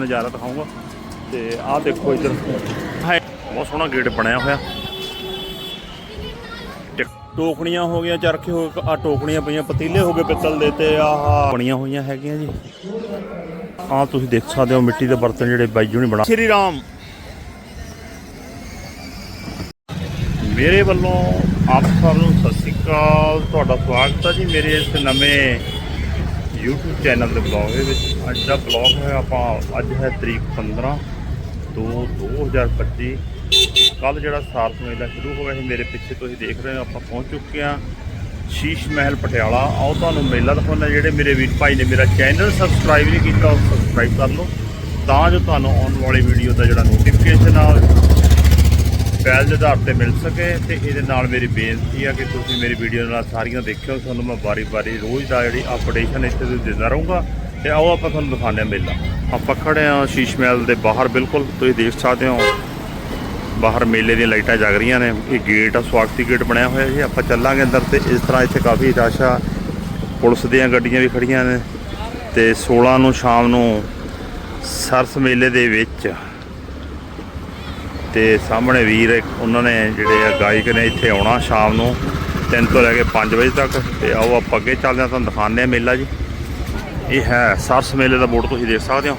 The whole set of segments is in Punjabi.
ਨਜ਼ਾਰਾ ਦਿਖਾਊਂਗਾ। ਤੇ ਆਹ ਦੇਖੋ ਇੱਧਰ। ਹੈ ਬਹੁਤ ਸੋਹਣਾ ਗੇਟ ਬਣਿਆ ਹੋਇਆ। ਤੇ ਟੋਕਣੀਆਂ ਹੋ ਗਈਆਂ ਚਰਖੇ ਹੋ ਗਏ ਆ ਟੋਕਣੀਆਂ ਪਈਆਂ ਪਤੀਲੇ ਹੋ ਗਏ ਪਿੱਤਲ ਦੇ ਤੇ ਆਹ ਬਣੀਆਂ ਹੋਈਆਂ ਹੈਗੀਆਂ ਜੀ। ਆਹ ਤੁਸੀਂ ਦੇਖ ਸਕਦੇ ਹੋ ਮਿੱਟੀ ਦੇ ਬਰਤਨ ਜਿਹੜੇ ਬਾਈ ਜੀ ਨੇ ਬਣਾ ਸ਼੍ਰੀ ਰਾਮ। ਮੇਰੇ ਵੱਲੋਂ ਆਪ ਸਭ ਨੂੰ ਸਤਿ ਸ਼੍ਰੀ ਅਕਾਲ। ਤੁਹਾਡਾ ਸਵਾਗਤ ਹੈ ਜੀ ਮੇਰੇ ਇਸ ਨਵੇਂ YouTube ਚੈਨਲ ਦੇ ਬਲੌਗ ਦੇ ਵਿੱਚ। ਅੱਜ ਦਾ ਬਲੌਗ ਹੈ, ਆਪਾਂ ਅੱਜ ਹੈ ਤਰੀਕ 15 2 2025 ਕੱਲ ਜਿਹੜਾ ਸਾਰਸ ਮੇਲਾ ਸ਼ੁਰੂ ਹੋ ਗਿਆ ਸੀ, ਮੇਰੇ ਪਿੱਛੇ ਤੁਸੀਂ ਦੇਖ ਰਹੇ ਹੋ, ਆਪਾਂ ਪਹੁੰਚ ਚੁੱਕੇ ਹਾਂ ਸ਼ੀਸ਼ ਮਹਿਲ ਪਟਿਆਲਾ। ਆਓ ਤੁਹਾਨੂੰ ਮੇਲਾ ਦਿਖਾਉਣਾ ਜਿਹੜੇ ਮੇਰੇ ਵੀਰ ਭਾਈ ਨੇ ਮੇਰਾ ਚੈਨਲ ਸਬਸਕ੍ਰਾਈਬ ਨਹੀਂ ਕੀਤਾ, ਉਹ ਸਬਸਕ੍ਰਾਈਬ ਕਰ ਲਓ। ਤਾਂ ਜੋ ਤੁਹਾਨੂੰ ਆਉਣ ਵਾਲੀ ਵੀਡੀਓ ਦਾ ਜਿਹੜਾ ਨੋਟੀਫਿਕੇਸ਼ਨ ਆ ਪਹਿਲ ਦੇ ਆਧਾਰ ਤੇ ਮਿਲ ਸਕੇ ਤੇ ਇਹਦੇ ਨਾਲ ਮੇਰੀ ਬੇਨਤੀ ਆ ਕਿ ਤੁਸੀਂ ਮੇਰੀ ਵੀਡੀਓ ਨਾਲ ਸਾਰੀਆਂ ਦੇਖਿਓ। ਤੁਹਾਨੂੰ ਮੈਂ ਵਾਰੀ-ਵਾਰੀ ਰੋਜ਼ ਦਾ ਜਿਹੜੀ ਅਪਡੇਸ਼ਨ ਇੱਥੇ ਤੋਂ ਦਿੰਦਾ ਰਹੂੰਗਾ ਤੇ ਆਓ ਆਪਾਂ ਤੁਹਾਨੂੰ ਦਿਖਾਉਂਦੇ ਹਾਂ ਮੇਲਾ। ਆਪਾਂ ਖੜੇ ਆ ਸ਼ੀਸ਼ ਮਹਿਲ ਦੇ ਬਾਹਰ ਬਿਲਕੁਲ, ਤੁਸੀਂ ਦੇਖ ਸਕਦੇ ਹੋ। ਬਾਹਰ ਮੇਲੇ ਦੀਆਂ ਲਾਈਟਾਂ ਜਗ ਰਹੀਆਂ ਨੇ, ਇਹ ਗੇਟ ਆ, ਸਵਾਗਤੀ ਗੇਟ ਬਣਿਆ ਹੋਇਆ ਜੀ। ਆਪਾਂ ਚੱਲਾਂਗੇ ਅੰਦਰ ਤੇ ਇਸ ਤਰ੍ਹਾਂ ਇੱਥੇ ਕਾਫੀ ਰਸ਼ ਆ। ਪੁਲਿਸ ਦੀਆਂ ਗੱਡੀਆਂ ਵੀ ਖੜੀਆਂ ਨੇ ਤੇ 16 ਨੂੰ ਸ਼ਾਮ ਨੂੰ ਸਰਸ ਮੇਲੇ ਦੇ ਵਿੱਚ ਤੇ ਸਾਹਮਣੇ ਵੀਰ ਇੱਕ ਉਹਨਾਂ ਨੇ ਜਿਹੜੇ ਆ ਗਾਇਕ ਨੇ ਇੱਥੇ ਆਉਣਾ ਸ਼ਾਮ ਨੂੰ 3 ਤੋਂ ਲੈ ਕੇ 5 ਵਜੇ ਤੱਕ ਤੇ ਆਓ ਆਪਾਂ ਅੱਗੇ ਚੱਲਦੇ ਹਾਂ, ਤੁਹਾਨੂੰ ਦਿਖਾਉਂਦੇ ਆ ਮੇਲਾ ਜੀ। ਇਹ ਹੈ ਸਰਸ ਮੇਲੇ ਦਾ ਬੋਰਡ, ਤੁਸੀਂ ਦੇਖ ਸਕਦੇ ਹੋ।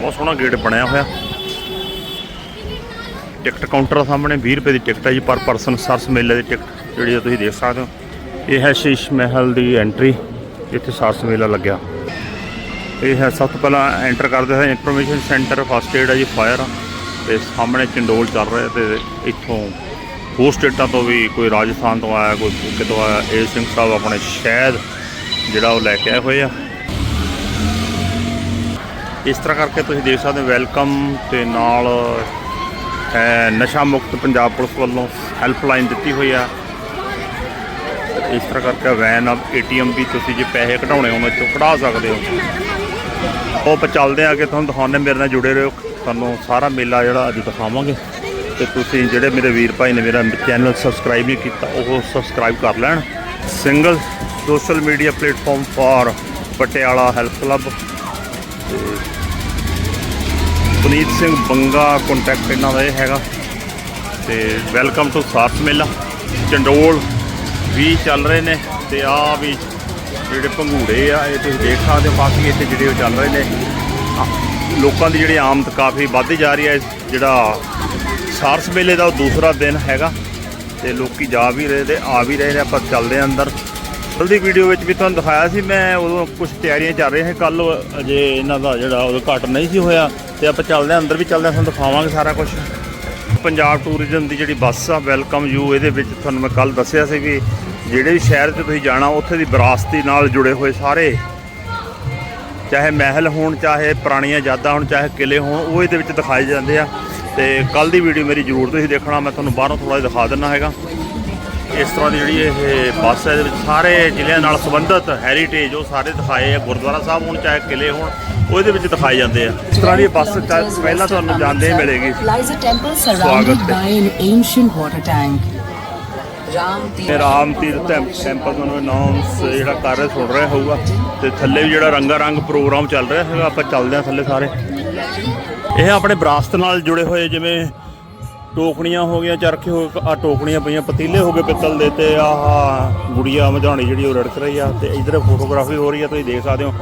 ਬਹੁਤ ਸੋਹਣਾ ਗੇਟ ਬਣਿਆ ਹੋਇਆ। ਟਿਕਟ ਕਾਊਂਟਰ ਸਾਹਮਣੇ 20 ਰੁਪਏ ਦੀ ਟਿਕਟ ਹੈ ਜੀ ਪਰ ਪਰਸਨ ਸਰਸ ਮੇਲੇ ਦੀ ਟਿਕਟ ਜਿਹੜੀ ਆ ਤੁਸੀਂ ਦੇਖ ਸਕਦੇ ਹੋ। ਇਹ ਹੈ ਸ਼ੀਸ਼ ਮਹਿਲ ਦੀ ਐਂਟਰੀ, ਜਿੱਥੇ ਸਰਸ ਮੇਲਾ ਲੱਗਿਆ। ਇਹ ਹੈ ਸਭ ਤੋਂ ਪਹਿਲਾਂ ਐਂਟਰ ਕਰਦੇ ਹੋਏ ਇਨਫੋਰਮੇਸ਼ਨ ਸੈਂਟਰ ਫਸਟ ਏਡ ਹੈ ਜੀ ਫਾਇਰ ਤੇ ਸਾਹਮਣੇ ਚੰਡੋਲ ਚੱਲ ਰਿਹਾ ਤੇ ਇੱਥੋਂ ਹੋਰ ਸਟੇਟਾਂ ਤੋਂ ਵੀ ਕੋਈ ਰਾਜਸਥਾਨ ਤੋਂ ਆਇਆ, ਕੋਈ ਕਿਤੋਂ ਆਇਆ ਏ ਸਿੰਘ ਸਾਹਿਬ ਆਪਣੇ ਸ਼ਹਿਦ ਜਿਹੜਾ ਉਹ ਲੈ ਕੇ ਆਏ ਹੋਏ ਆ। ਇਸ ਤਰ੍ਹਾਂ ਕਰਕੇ ਤੁਸੀਂ ਦੇਖ ਸਕਦੇ ਹੋ ਵੈਲਕਮ ਤੇ ਨਾਲ ਨਸ਼ਾ ਮੁਕਤ ਪੰਜਾਬ ਪੁਲਿਸ ਵੱਲੋਂ ਹੈਲਪਲਾਈਨ ਦਿੱਤੀ ਹੋਈ ਆ। ਇਸ ਤਰ੍ਹਾਂ ਕਰਕੇ ਵੈਨ ਆ ਏਟੀਐਮ ਵੀ ਤੁਸੀਂ ਜੇ ਪੈਸੇ ਕਢਾਉਣੇ ਹੋਣ 'ਚੋਂ ਕਢਾ ਸਕਦੇ ਹੋ। ਉਹ ਆਪਾਂ ਚੱਲਦੇ ਆ ਕਿ ਤੁਹਾਨੂੰ ਦਿਖਾਉਂਦੇ ਮੇਰੇ ਨਾਲ ਜੁੜੇ ਰਹੋ। ਤੁਹਾਨੂੰ ਸਾਰਾ ਮੇਲਾ ਜਿਹੜਾ ਅੱਜ ਦਿਖਾਵਾਂਗੇ। ਤੇ ਤੁਸੀਂ ਜਿਹੜੇ ਮੇਰੇ ਵੀਰ ਭਾਈ ਨੇ ਮੇਰਾ ਚੈਨਲ ਸਬਸਕ੍ਰਾਈਬ ਨਹੀਂ ਕੀਤਾ, ਉਹ ਸਬਸਕ੍ਰਾਈਬ ਕਰ ਲੈਣ। Single social media platform for Patiala health club Puneet Singh Banga contact ਇਹਨਾਂ ਦਾ ਇਹ ਹੈਗਾ। ਤੇ ਵੈਲਕਮ ਟੂ ਸਾਰਸ ਮੇਲਾ। ਚੰਡੋਲ ਵੀ ਚੱਲ ਰਹੇ ਨੇ ਤੇ ਆ ਵੀ ਜਿਹੜੇ ਭੰਗੂੜੇ ਆ, ਇਹ ਤੁਸੀਂ ਦੇਖ ਸਕਦੇ ਹੋ, ਬਾਕੀ ਇੱਥੇ ਜਿਹੜੇ ਉਹ ਚੱਲ ਰਹੇ ਨੇ। ਲੋਕਾਂ ਦੀ ਜਿਹੜੀ ਆਮਦ ਕਾਫੀ ਵੱਧਦੀ ਜਾ ਰਹੀ ਹੈ ਜਿਹੜਾ ਸਾਰਸ ਮੇਲੇ ਦਾ ਉਹ ਦੂਸਰਾ ਦਿਨ ਹੈਗਾ ਤੇ ਲੋਕੀ ਜਾ ਵੀ ਰਹੇ ਤੇ ਆ ਵੀ ਰਹੇ ਨੇ, ਆਪਾਂ ਚੱਲਦੇ ਹਾਂ ਅੰਦਰ। ਕੱਲ੍ਹ ਦੀ ਵੀਡੀਓ ਵਿੱਚ ਵੀ ਤੁਹਾਨੂੰ ਦਿਖਾਇਆ ਸੀ, ਮੈਂ ਉਦੋਂ ਕੁਝ ਤਿਆਰੀਆਂ ਚੱਲ ਰਹੀਆਂ ਸੀ ਕੱਲ ਅਜੇ ਇਹਨਾਂ ਦਾ ਜਿਹੜਾ ਉਦੋਂ ਘਟ ਨਹੀਂ ਸੀ ਹੋਇਆ ਤੇ ਆਪਾਂ ਚੱਲਦੇ ਹਾਂ, ਅੰਦਰ ਵੀ ਚੱਲਦੇ ਹਾਂ, ਤੁਹਾਨੂੰ ਦਿਖਾਵਾਂਗੇ ਸਾਰਾ ਕੁਝ ਪੰਜਾਬ ਟੂਰਿਜ਼ਮ ਦੀ ਜਿਹੜੀ ਬੱਸ ਆ ਵੈਲਕਮ ਯੂ ਇਹਦੇ ਵਿੱਚ ਤੁਹਾਨੂੰ ਮੈਂ ਕੱਲ ਦੱਸਿਆ ਸੀ ਵੀ ਜਿਹੜੇ ਵੀ ਸ਼ਹਿਰ 'ਚ ਤੁਸੀਂ ਜਾਣਾ, ਉੱਥੇ ਦੀ ਵਿਰਾਸਤੀ ਨਾਲ ਜੁੜੇ ਹੋਏ ਸਾਰੇ ਚਾਹੇ ਮਹਿਲ ਹੋਣ ਚਾਹੇ ਪੁਰਾਣੀਆਂ ਯਾਦਾਂ ਹੋਣ ਚਾਹੇ ਕਿਲੇ ਹੋਣ ਉਹ ਇਹਦੇ ਵਿੱਚ ਦਿਖਾਏ ਜਾਂਦੇ ਆ। ਤੇ ਕੱਲ ਦੀ ਵੀਡੀਓ ਮੇਰੀ ਜ਼ਰੂਰ ਤੁਸੀਂ ਦੇਖਣਾ ਮੈਂ ਤੁਹਾਨੂੰ ਬਾਹਰੋਂ ਥੋੜਾ ਜਿਹਾ ਦਿਖਾ ਦਿੰਨਾ ਹੈਗਾ। ਇਸ ਤਰ੍ਹਾਂ ਦੀ ਜਿਹੜੀ ਇਹ ਬੱਸ ਹੈ ਇਹਦੇ ਵਿੱਚ ਸਾਰੇ ਜ਼ਿਲ੍ਹਿਆਂ ਨਾਲ ਸੰਬੰਧਿਤ ਹੈਰੀਟੇਜ ਉਹ ਸਾਰੇ ਦਿਖਾਏ ਆ। ਗੁਰਦੁਆਰਾ ਸਾਹਿਬ ਹੋਣ ਚਾਹੇ ਕਿਲੇ ਹੋਣ ਉਹ ਇਹਦੇ ਵਿੱਚ ਦਿਖਾਏ ਜਾਂਦੇ ਆ। ਇਸ ਤਰ੍ਹਾਂ ਦੀ ਬੱਸ ਪਹਿਲਾਂ ਤੁਹਾਨੂੰ ਜਾਂਦੇ ਹੀ ਮਿਲੇਗੀ। Lies a ਤੇ ਰਾਮ ਤੀਰਥ ਟੈਂਪਲ ਤੁਹਾਨੂੰ ਅਨਾਉਂਸ ਜਿਹੜਾ ਕਰ ਰਿਹਾ ਸੁਣ ਰਿਹਾ ਹੋਊਗਾ, ਤੇ ਥੱਲੇ ਵੀ ਜਿਹੜਾ ਰੰਗਾ ਰੰਗ ਪ੍ਰੋਗਰਾਮ ਚੱਲ ਰਿਹਾ ਹੈਗਾ, ਆਪਾਂ ਚੱਲਦੇ ਹਾਂ ਥੱਲੇ ਸਾਰੇ। ਇਹ ਆਪਣੇ ਵਿਰਾਸਤ ਨਾਲ ਜੁੜੇ ਹੋਏ, ਜਿਵੇਂ ਟੋਕਣੀਆਂ ਹੋ ਗਈਆਂ, ਚਰਖੇ ਹੋ ਆ ਟੋਕਣੀਆਂ ਪਈਆਂ, ਪਤੀਲੇ ਹੋ ਗਏ ਪਿੱਤਲ ਦੇ, ਤੇ ਆਹ, ਗੁੜੀਆ ਮਝਾਣੀ ਜਿਹੜੀ ਉਹ ਰੜਕ ਰਹੀ ਆ, ਤੇ ਇਧਰ ਫੋਟੋਗ੍ਰਾਫੀ ਹੋ ਰਹੀ ਆ, ਤੁਸੀਂ ਦੇਖ ਸਕਦੇ ਹੋ।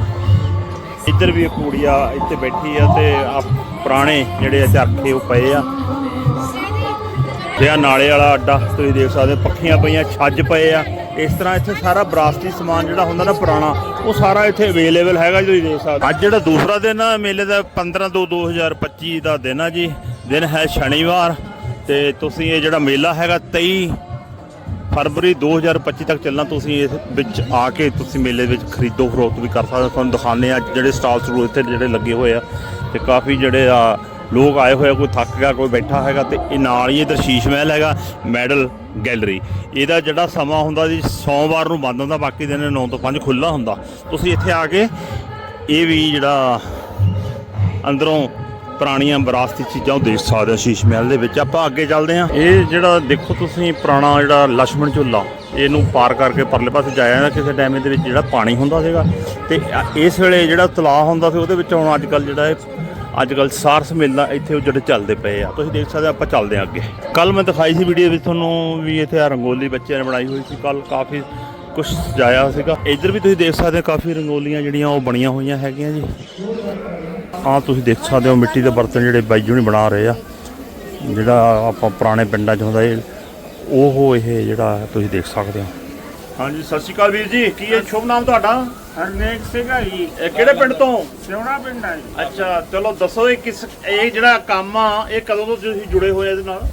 ਇੱਧਰ ਵੀ ਇੱਕ ਕੁੜੀਆ ਇੱਥੇ ਬੈਠੀ ਆ, ਤੇ ਆ ਪੁਰਾਣੇ ਜਿਹੜੇ ਆ ਚਰਖੇ ਉਹ ਪਏ ਆ। ਤੇ ਆ ਨਾਲੇ ਵਾਲਾ ਅੱਡਾ, ਤੁਸੀਂ ਦੇਖ ਸਕਦੇ ਹੋ, ਪੱਖੀਆਂ ਪਈਆਂ, ਛੱਜ ਪਏ ਆ। ਇਸ ਤਰ੍ਹਾਂ ਇੱਥੇ ਸਾਰਾ ਵਿਰਾਸਤੀ ਸਮਾਨ ਜਿਹੜਾ ਹੁੰਦਾ ਨਾ ਪੁਰਾਣਾ, ਉਹ ਸਾਰਾ ਇੱਥੇ ਅਵੇਲੇਬਲ ਹੈਗਾ ਜੀ, ਤੁਸੀਂ ਦੇਖ ਸਕਦੇ ਅੱਜ ਜਿਹੜਾ ਦੂਸਰਾ ਦਿਨ ਆ, ਮੇਲੇ ਦਾ 15 ਤੋਂ 2025 ਦਾ ਦਿਨ ਆ ਜੀ। ਦਿਨ ਹੈ ਸ਼ਨੀਵਾਰ ਤੇ ਤੁਸੀਂ ਇਹ ਜਿਹੜਾ ਮੇਲਾ ਹੈਗਾ 23 ਫਰਵਰੀ 2025 ਤੱਕ ਚੱਲਣਾ, ਤੁਸੀਂ ਇਸ ਵਿੱਚ ਆ ਕੇ ਤੁਸੀਂ ਮੇਲੇ ਵਿੱਚ ਖਰੀਦੋ, ਫਰੋਖਤ ਵੀ ਕਰ ਸਕਦੇ ਹੋ। ਤੁਹਾਨੂੰ ਦਿਖਾਉਂਦੇ ਆ ਜਿਹੜੇ ਸਟਾਲ ਸਟੂਲ ਇੱਥੇ ਜਿਹੜੇ ਲੱਗੇ ਹੋਏ ਆ ਤੇ ਕਾਫੀ ਜਿਹੜੇ ਆ ਲੋਕ ਆਏ ਹੋਏ ਕੋਈ ਥੱਕ ਗਿਆ, ਕੋਈ ਬੈਠਾ ਹੈਗਾ ਤੇ ਇਹ ਨਾਲ ਹੀ ਇਧਰ ਸ਼ੀਸ਼ ਮਹਿਲ ਹੈਗਾ, ਮੈਡਲ ਗੈਲਰੀ। ਇਹਦਾ ਜਿਹੜਾ ਸਮਾਂ ਹੁੰਦਾ ਜੀ, ਸੋਮਵਾਰ ਨੂੰ ਬੰਦ ਹੁੰਦਾ, ਬਾਕੀ ਦਿਨ 9 ਤੋਂ 5 ਖੁੱਲਾ ਹੁੰਦਾ। ਤੁਸੀਂ ਇੱਥੇ ਆ ਕੇ ਇਹ ਵੀ ਜਿਹੜਾ ਅੰਦਰੋਂ ਪੁਰਾਣੀਆਂ ਵਿਰਾਸਤੀ ਚੀਜ਼ਾਂ ਉਹ ਦੇਖ ਸਕਦੇ ਆ ਸ਼ੀਸ਼ ਮਹਿਲ ਦੇ ਵਿੱਚ। ਆਪਾਂ ਅੱਗੇ ਚੱਲਦੇ ਆ ਇਹ ਜਿਹੜਾ ਦੇਖੋ ਤੁਸੀਂ ਪੁਰਾਣਾ ਜਿਹੜਾ ਲక్ష్మణ ਝੂਲਾ, ਇਹਨੂੰ ਪਾਰ ਕਰਕੇ ਪਰਲੇ ਪਾਸੇ ਜਾਇਆ ਜਾਂਦਾ ਕਿਸੇ ਡੈਮੇ ਦੇ ਵਿੱਚ ਜਿਹੜਾ ਪਾਣੀ ਹੁੰਦਾ ਸੀਗਾ। ਤੇ ਇਸ ਵੇਲੇ ਜਿਹੜਾ ਤਲਾਅ ਹੁੰਦਾ ਸੀ, ਉਹਦੇ ਵਿੱਚ ਹੁਣ ਅੱਜ ਕੱਲ ਜਿਹੜਾ ਇਹ ਅੱਜ ਕੱਲ ਸਾਰਸ ਮਿਲਦਾ ਇੱਥੇ ਉਹ ਜਿਹੜੇ ਚੱਲਦੇ ਪਏ ਆ। ਤੁਸੀਂ ਦੇਖ ਸਕਦੇ ਆ, ਆਪਾਂ ਚੱਲਦੇ ਆ ਅੱਗੇ। ਕੱਲ ਮੈਂ ਦਿਖਾਈ ਸੀ ਵੀਡੀਓ ਵਿੱਚ ਤੁਹਾਨੂੰ ਵੀ ਇੱਥੇ ਆ ਰੰਗੋਲੀ ਬੱਚਿਆਂ ਨੇ ਬਣਾਈ ਹੋਈ ਸੀ। ਕੱਲ ਕਾਫੀ ਕੁਝ ਸਜਾਇਆ ਸੀਗਾ। ਇੱਧਰ ਵੀ ਤੁਸੀਂ ਦੇਖ ਸਕਦੇ ਹੋ ਕਾਫੀ ਰੰਗੋਲੀਆਂ ਜਿਹੜੀਆਂ ਉਹ ਬਣੀਆਂ ਹੋਈਆਂ ਹੈਗੀਆਂ ਜੀ। ਆ ਤੁਸੀਂ ਦੇਖ ਸਕਦੇ ਹੋ ਮਿੱਟੀ ਦੇ ਬਰਤਨ ਜਿਹੜੇ ਬਾਈ ਜੀ ਬਣਾ ਰਹੇ ਆ। ਜਿਹੜਾ ਆਪਾਂ ਪੁਰਾਣੇ ਪਿੰਡਾਂ 'ਚ ਹੁੰਦਾ ਇਹ ਉਹ ਇਹ ਜਿਹੜਾ ਤੁਸੀਂ ਦੇਖ ਸਕਦੇ ਹੋ। ਹਾਂਜੀ ਸਤਿ ਸ਼੍ਰੀ ਅਕਾਲ ਵੀਰ ਜੀ। ਕੀ ਹੈ? ਸ਼ੁਭ ਨਾਮ ਤੁਹਾਡਾ? ਹਰਨੇਕ ਸਿੰਘ ਆ ਜੀ। ਇਹ ਕਿਹੜੇ ਪਿੰਡ ਤੋਂ? ਸਿਉਣਾ ਪਿੰਡ ਆ ਜੀ। ਅੱਛਾ ਚਲੋ ਦੱਸੋ ਇਹ ਕਿਸ ਇਹ ਜਿਹੜਾ ਕੰਮ ਆ ਇਹ ਕਦੋਂ ਤੋਂ ਤੁਸੀਂ ਜੁੜੇ ਹੋਏ ਇਹਦੇ ਨਾਲ?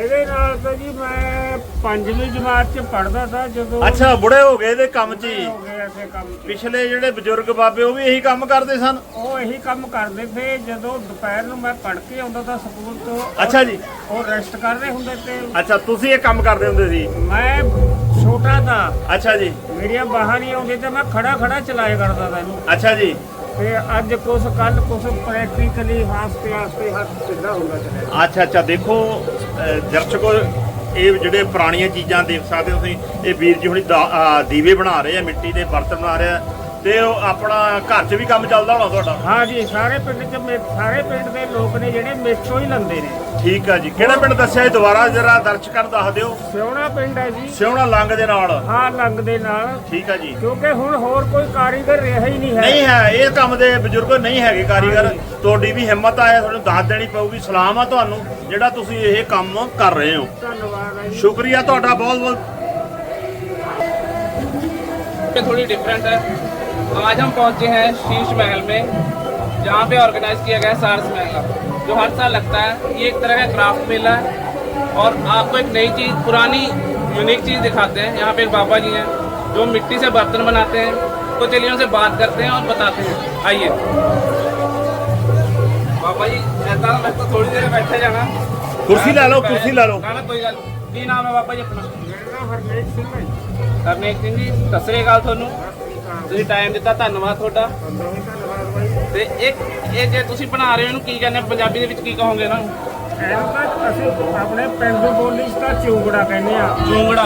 ਇਹਦੇ ਨਾਲ ਤਾਂ ਜੀ ਮੈਂ ਪੰਜਵੀਂ ਜਮਾਤ ਚ ਪੜਦਾ ਸੀ ਜਦੋਂ ਅੱਛਾ ਬੁੜੇ ਹੋ ਗਏ ਇਹਦੇ ਕੰਮ 'ਚ ਹੀ? ਹੋ ਗਏ ਐਸੇ ਕੰਮ 'ਚ। ਪਿਛਲੇ ਜਿਹੜੇ ਬਜ਼ੁਰਗ ਬਾਬੇ ਉਹ ਵੀ ਇਹੀ ਕੰਮ ਕਰਦੇ ਸਨ? ਉਹ ਇਹੀ ਕੰਮ ਕਰਦੇ ਸੀ ਜਦੋਂ ਦੁਪਹਿਰ ਨੂੰ ਮੈਂ ਪੜ ਕੇ ਆਉਂਦਾ ਤਾਂ ਸਕੂਲ ਤੋਂ ਅੱਛਾ ਜੀ। ਉਹ ਰੈਸਟ ਕਰਦੇ ਹੁੰਦੇ ਤੇ ਅੱਛਾ ਤੁਸੀਂ ਇਹ ਕੰਮ ਕਰਦੇ ਹੁੰਦੇ ਸੀ? ਮੈਂ ਛੋਟਾ ਤਾਂ ਅੱਛਾ ਜੀ। ਮੇਰੀਆਂ ਬਾਹਾਂ ਨਹੀਂ ਆਉਂਦੀ ਤੇ ਮੈਂ ਖੜਾ ਖੜਾ ਚਲਾਇਆ ਕਰਦਾ ਤਾ ਇਹਨੂੰ। ਅੱਛਾ ਜੀ। ਤੇ ਅੱਜ ਕੁਛ ਕੱਲ ਕੁਛ ਪ੍ਰੈਕਟੀਕਲੀ ਹਾਸਤੇ ਹਾਸਤੇ ਹੱਥ ਸਿੱਧਾ ਹੁੰਦਾ ਚਲਿਆ ਅੱਛਾ ਅੱਛਾ। ਦੇਖੋ ਦਰਸ਼ਕੋ ਇਹ ਜਿਹੜੇ ਪੁਰਾਣੀਆਂ ਚੀਜ਼ਾਂ ਦੇਖ ਸਕਦੇ ਹੋ ਤੁਸੀਂ ਇਹ ਵੀਰ ਜੀ ਹੁਣੀ ਦੀਵੇ ਬਣਾ ਰਹੇ ਆ ਮਿੱਟੀ ਦੇ ਬਰਤਨ ਬਣਾ ਰਹੇ ਆ। ਤੇ ਉਹ ਆਪਣਾ ਘਰ 'ਚ ਵੀ ਕੰਮ ਚੱਲਦਾ ਹੋਣਾ ਤੁਹਾਡਾ? ਹਾਂ ਜੀ ਸਾਰੇ ਪਿੰਡ ਚ ਸਾਰੇ ਪਿੰਡ ਦੇ ਲੋਕ ਨੇ ਜਿਹੜੇ ਮੇਚੋ ਹੀ ਲੰਦੇ ਨੇ। ਠੀਕ ਆ ਜੀ। ਕਿਹੜਾ ਪਿੰਡ ਦੱਸਿਆ ਜੀ ਦੁਬਾਰਾ ਜਰਾ ਦਰਸ਼ਕਾਂ ਨੂੰ ਦੱਸ ਦਿਓ। ਸਿਉਣਾ ਪਿੰਡ ਹੈ ਜੀ। ਸਿਉਣਾ ਲੰਗ ਦੇ ਨਾਲ। ਹਾਂ ਲੰਗ ਦੇ ਨਾਲ। ਠੀਕ ਆ ਜੀ। ਕਿਉਂਕਿ ਹੁਣ ਹੋਰ ਕੋਈ ਕਾਰੀਗਰ ਰਿਹਾ ਹੀ ਨਹੀਂ ਨਹੀਂ ਹੈ ਇਹ ਕੰਮ ਦੇ ਬਜ਼ੁਰਗ ਨਹੀਂ ਹੈਗੇ ਕਾਰੀਗਰ। ਤੁਹਾਡੀ ਵੀ ਹਿੰਮਤ ਆਇਆ ਤੁਹਾਨੂੰ ਦੱਸ ਦੇਣੀ ਪਊਗੀ। ਸਲਾਮ ਆ ਤੁਹਾਨੂੰ ਜਿਹੜਾ ਤੁਸੀਂ ਇਹ ਕੰਮ ਕਰ ਰਹੇ ਹੋ। ਧੰਨਵਾਦ ਸ਼ੁਕਰੀਆ ਤੁਹਾਡਾ ਬਹੁਤ ਬਹੁਤ ਥੋੜੀ ਡਿਫਰੈਂਟ ਹੈ। आज हम पहुंचे हैं शीश महल में जहाँ पे ऑर्गेनाइज किया गया है सारस मेला जो हर साल लगता है ये एक तरह का क्राफ्ट मेला है और आपको एक नई चीज़ पुरानी यूनिक चीज़ दिखाते हैं यहाँ पे एक बाबा जी हैं जो मिट्टी से बर्तन बनाते हैं तो चलिए उनसे बात करते हैं और बताते हैं आइए बाबा जी ऐसा मैं तो थोड़ी देर बैठे जाना ਕੁਰਸੀ ਲੈ ਲਓ ਕੁਰਸੀ ਲੈ ਲਓ ਨਾ ਨਾ ਕੋਈ ਗੱਲ ਕੀ ਨਾਮ ਹੈ ਬਾਬਾ ਜੀ ਆਪਣਾ ਮੇਰਾ ਨਾਮ ਹਰਨੇਕ ਸਿੰਘ ਹੈ ਜੀ। ਕਰਨੇਕ ਸਿੰਘ ਜੀ ਸਤਿ ਸ੍ਰੀ ਅਕਾਲ ਤੁਹਾਨੂੰ ਤੁਸੀਂ ਟਾਈਮ ਦਿੱਤਾ ਧੰਨਵਾਦ ਤੁਹਾਡਾ। ਬਹੁਤ ਧੰਨਵਾਦ ਬਾਈ ਤੇ ਇੱਕ ਇਹ ਜੇ ਤੁਸੀਂ ਬਣਾ ਰਹੇ ਹੋ ਇਹਨੂੰ ਕੀ ਕਹਿੰਦੇ? ਪੰਜਾਬੀ ਦੇ ਵਿੱਚ ਕੀ ਕਹੋਗੇ ਨਾ? ਇਹਨੂੰ ਤਾਂ ਅਸੀਂ ਆਪਣੇ ਪਿੰਡੂ ਬੋਲੀ 'ਚ ਤਾਂ ਚੂੰਗੜਾ ਕਹਿੰਦੇ ਆ। ਚੂੰਗੜਾ?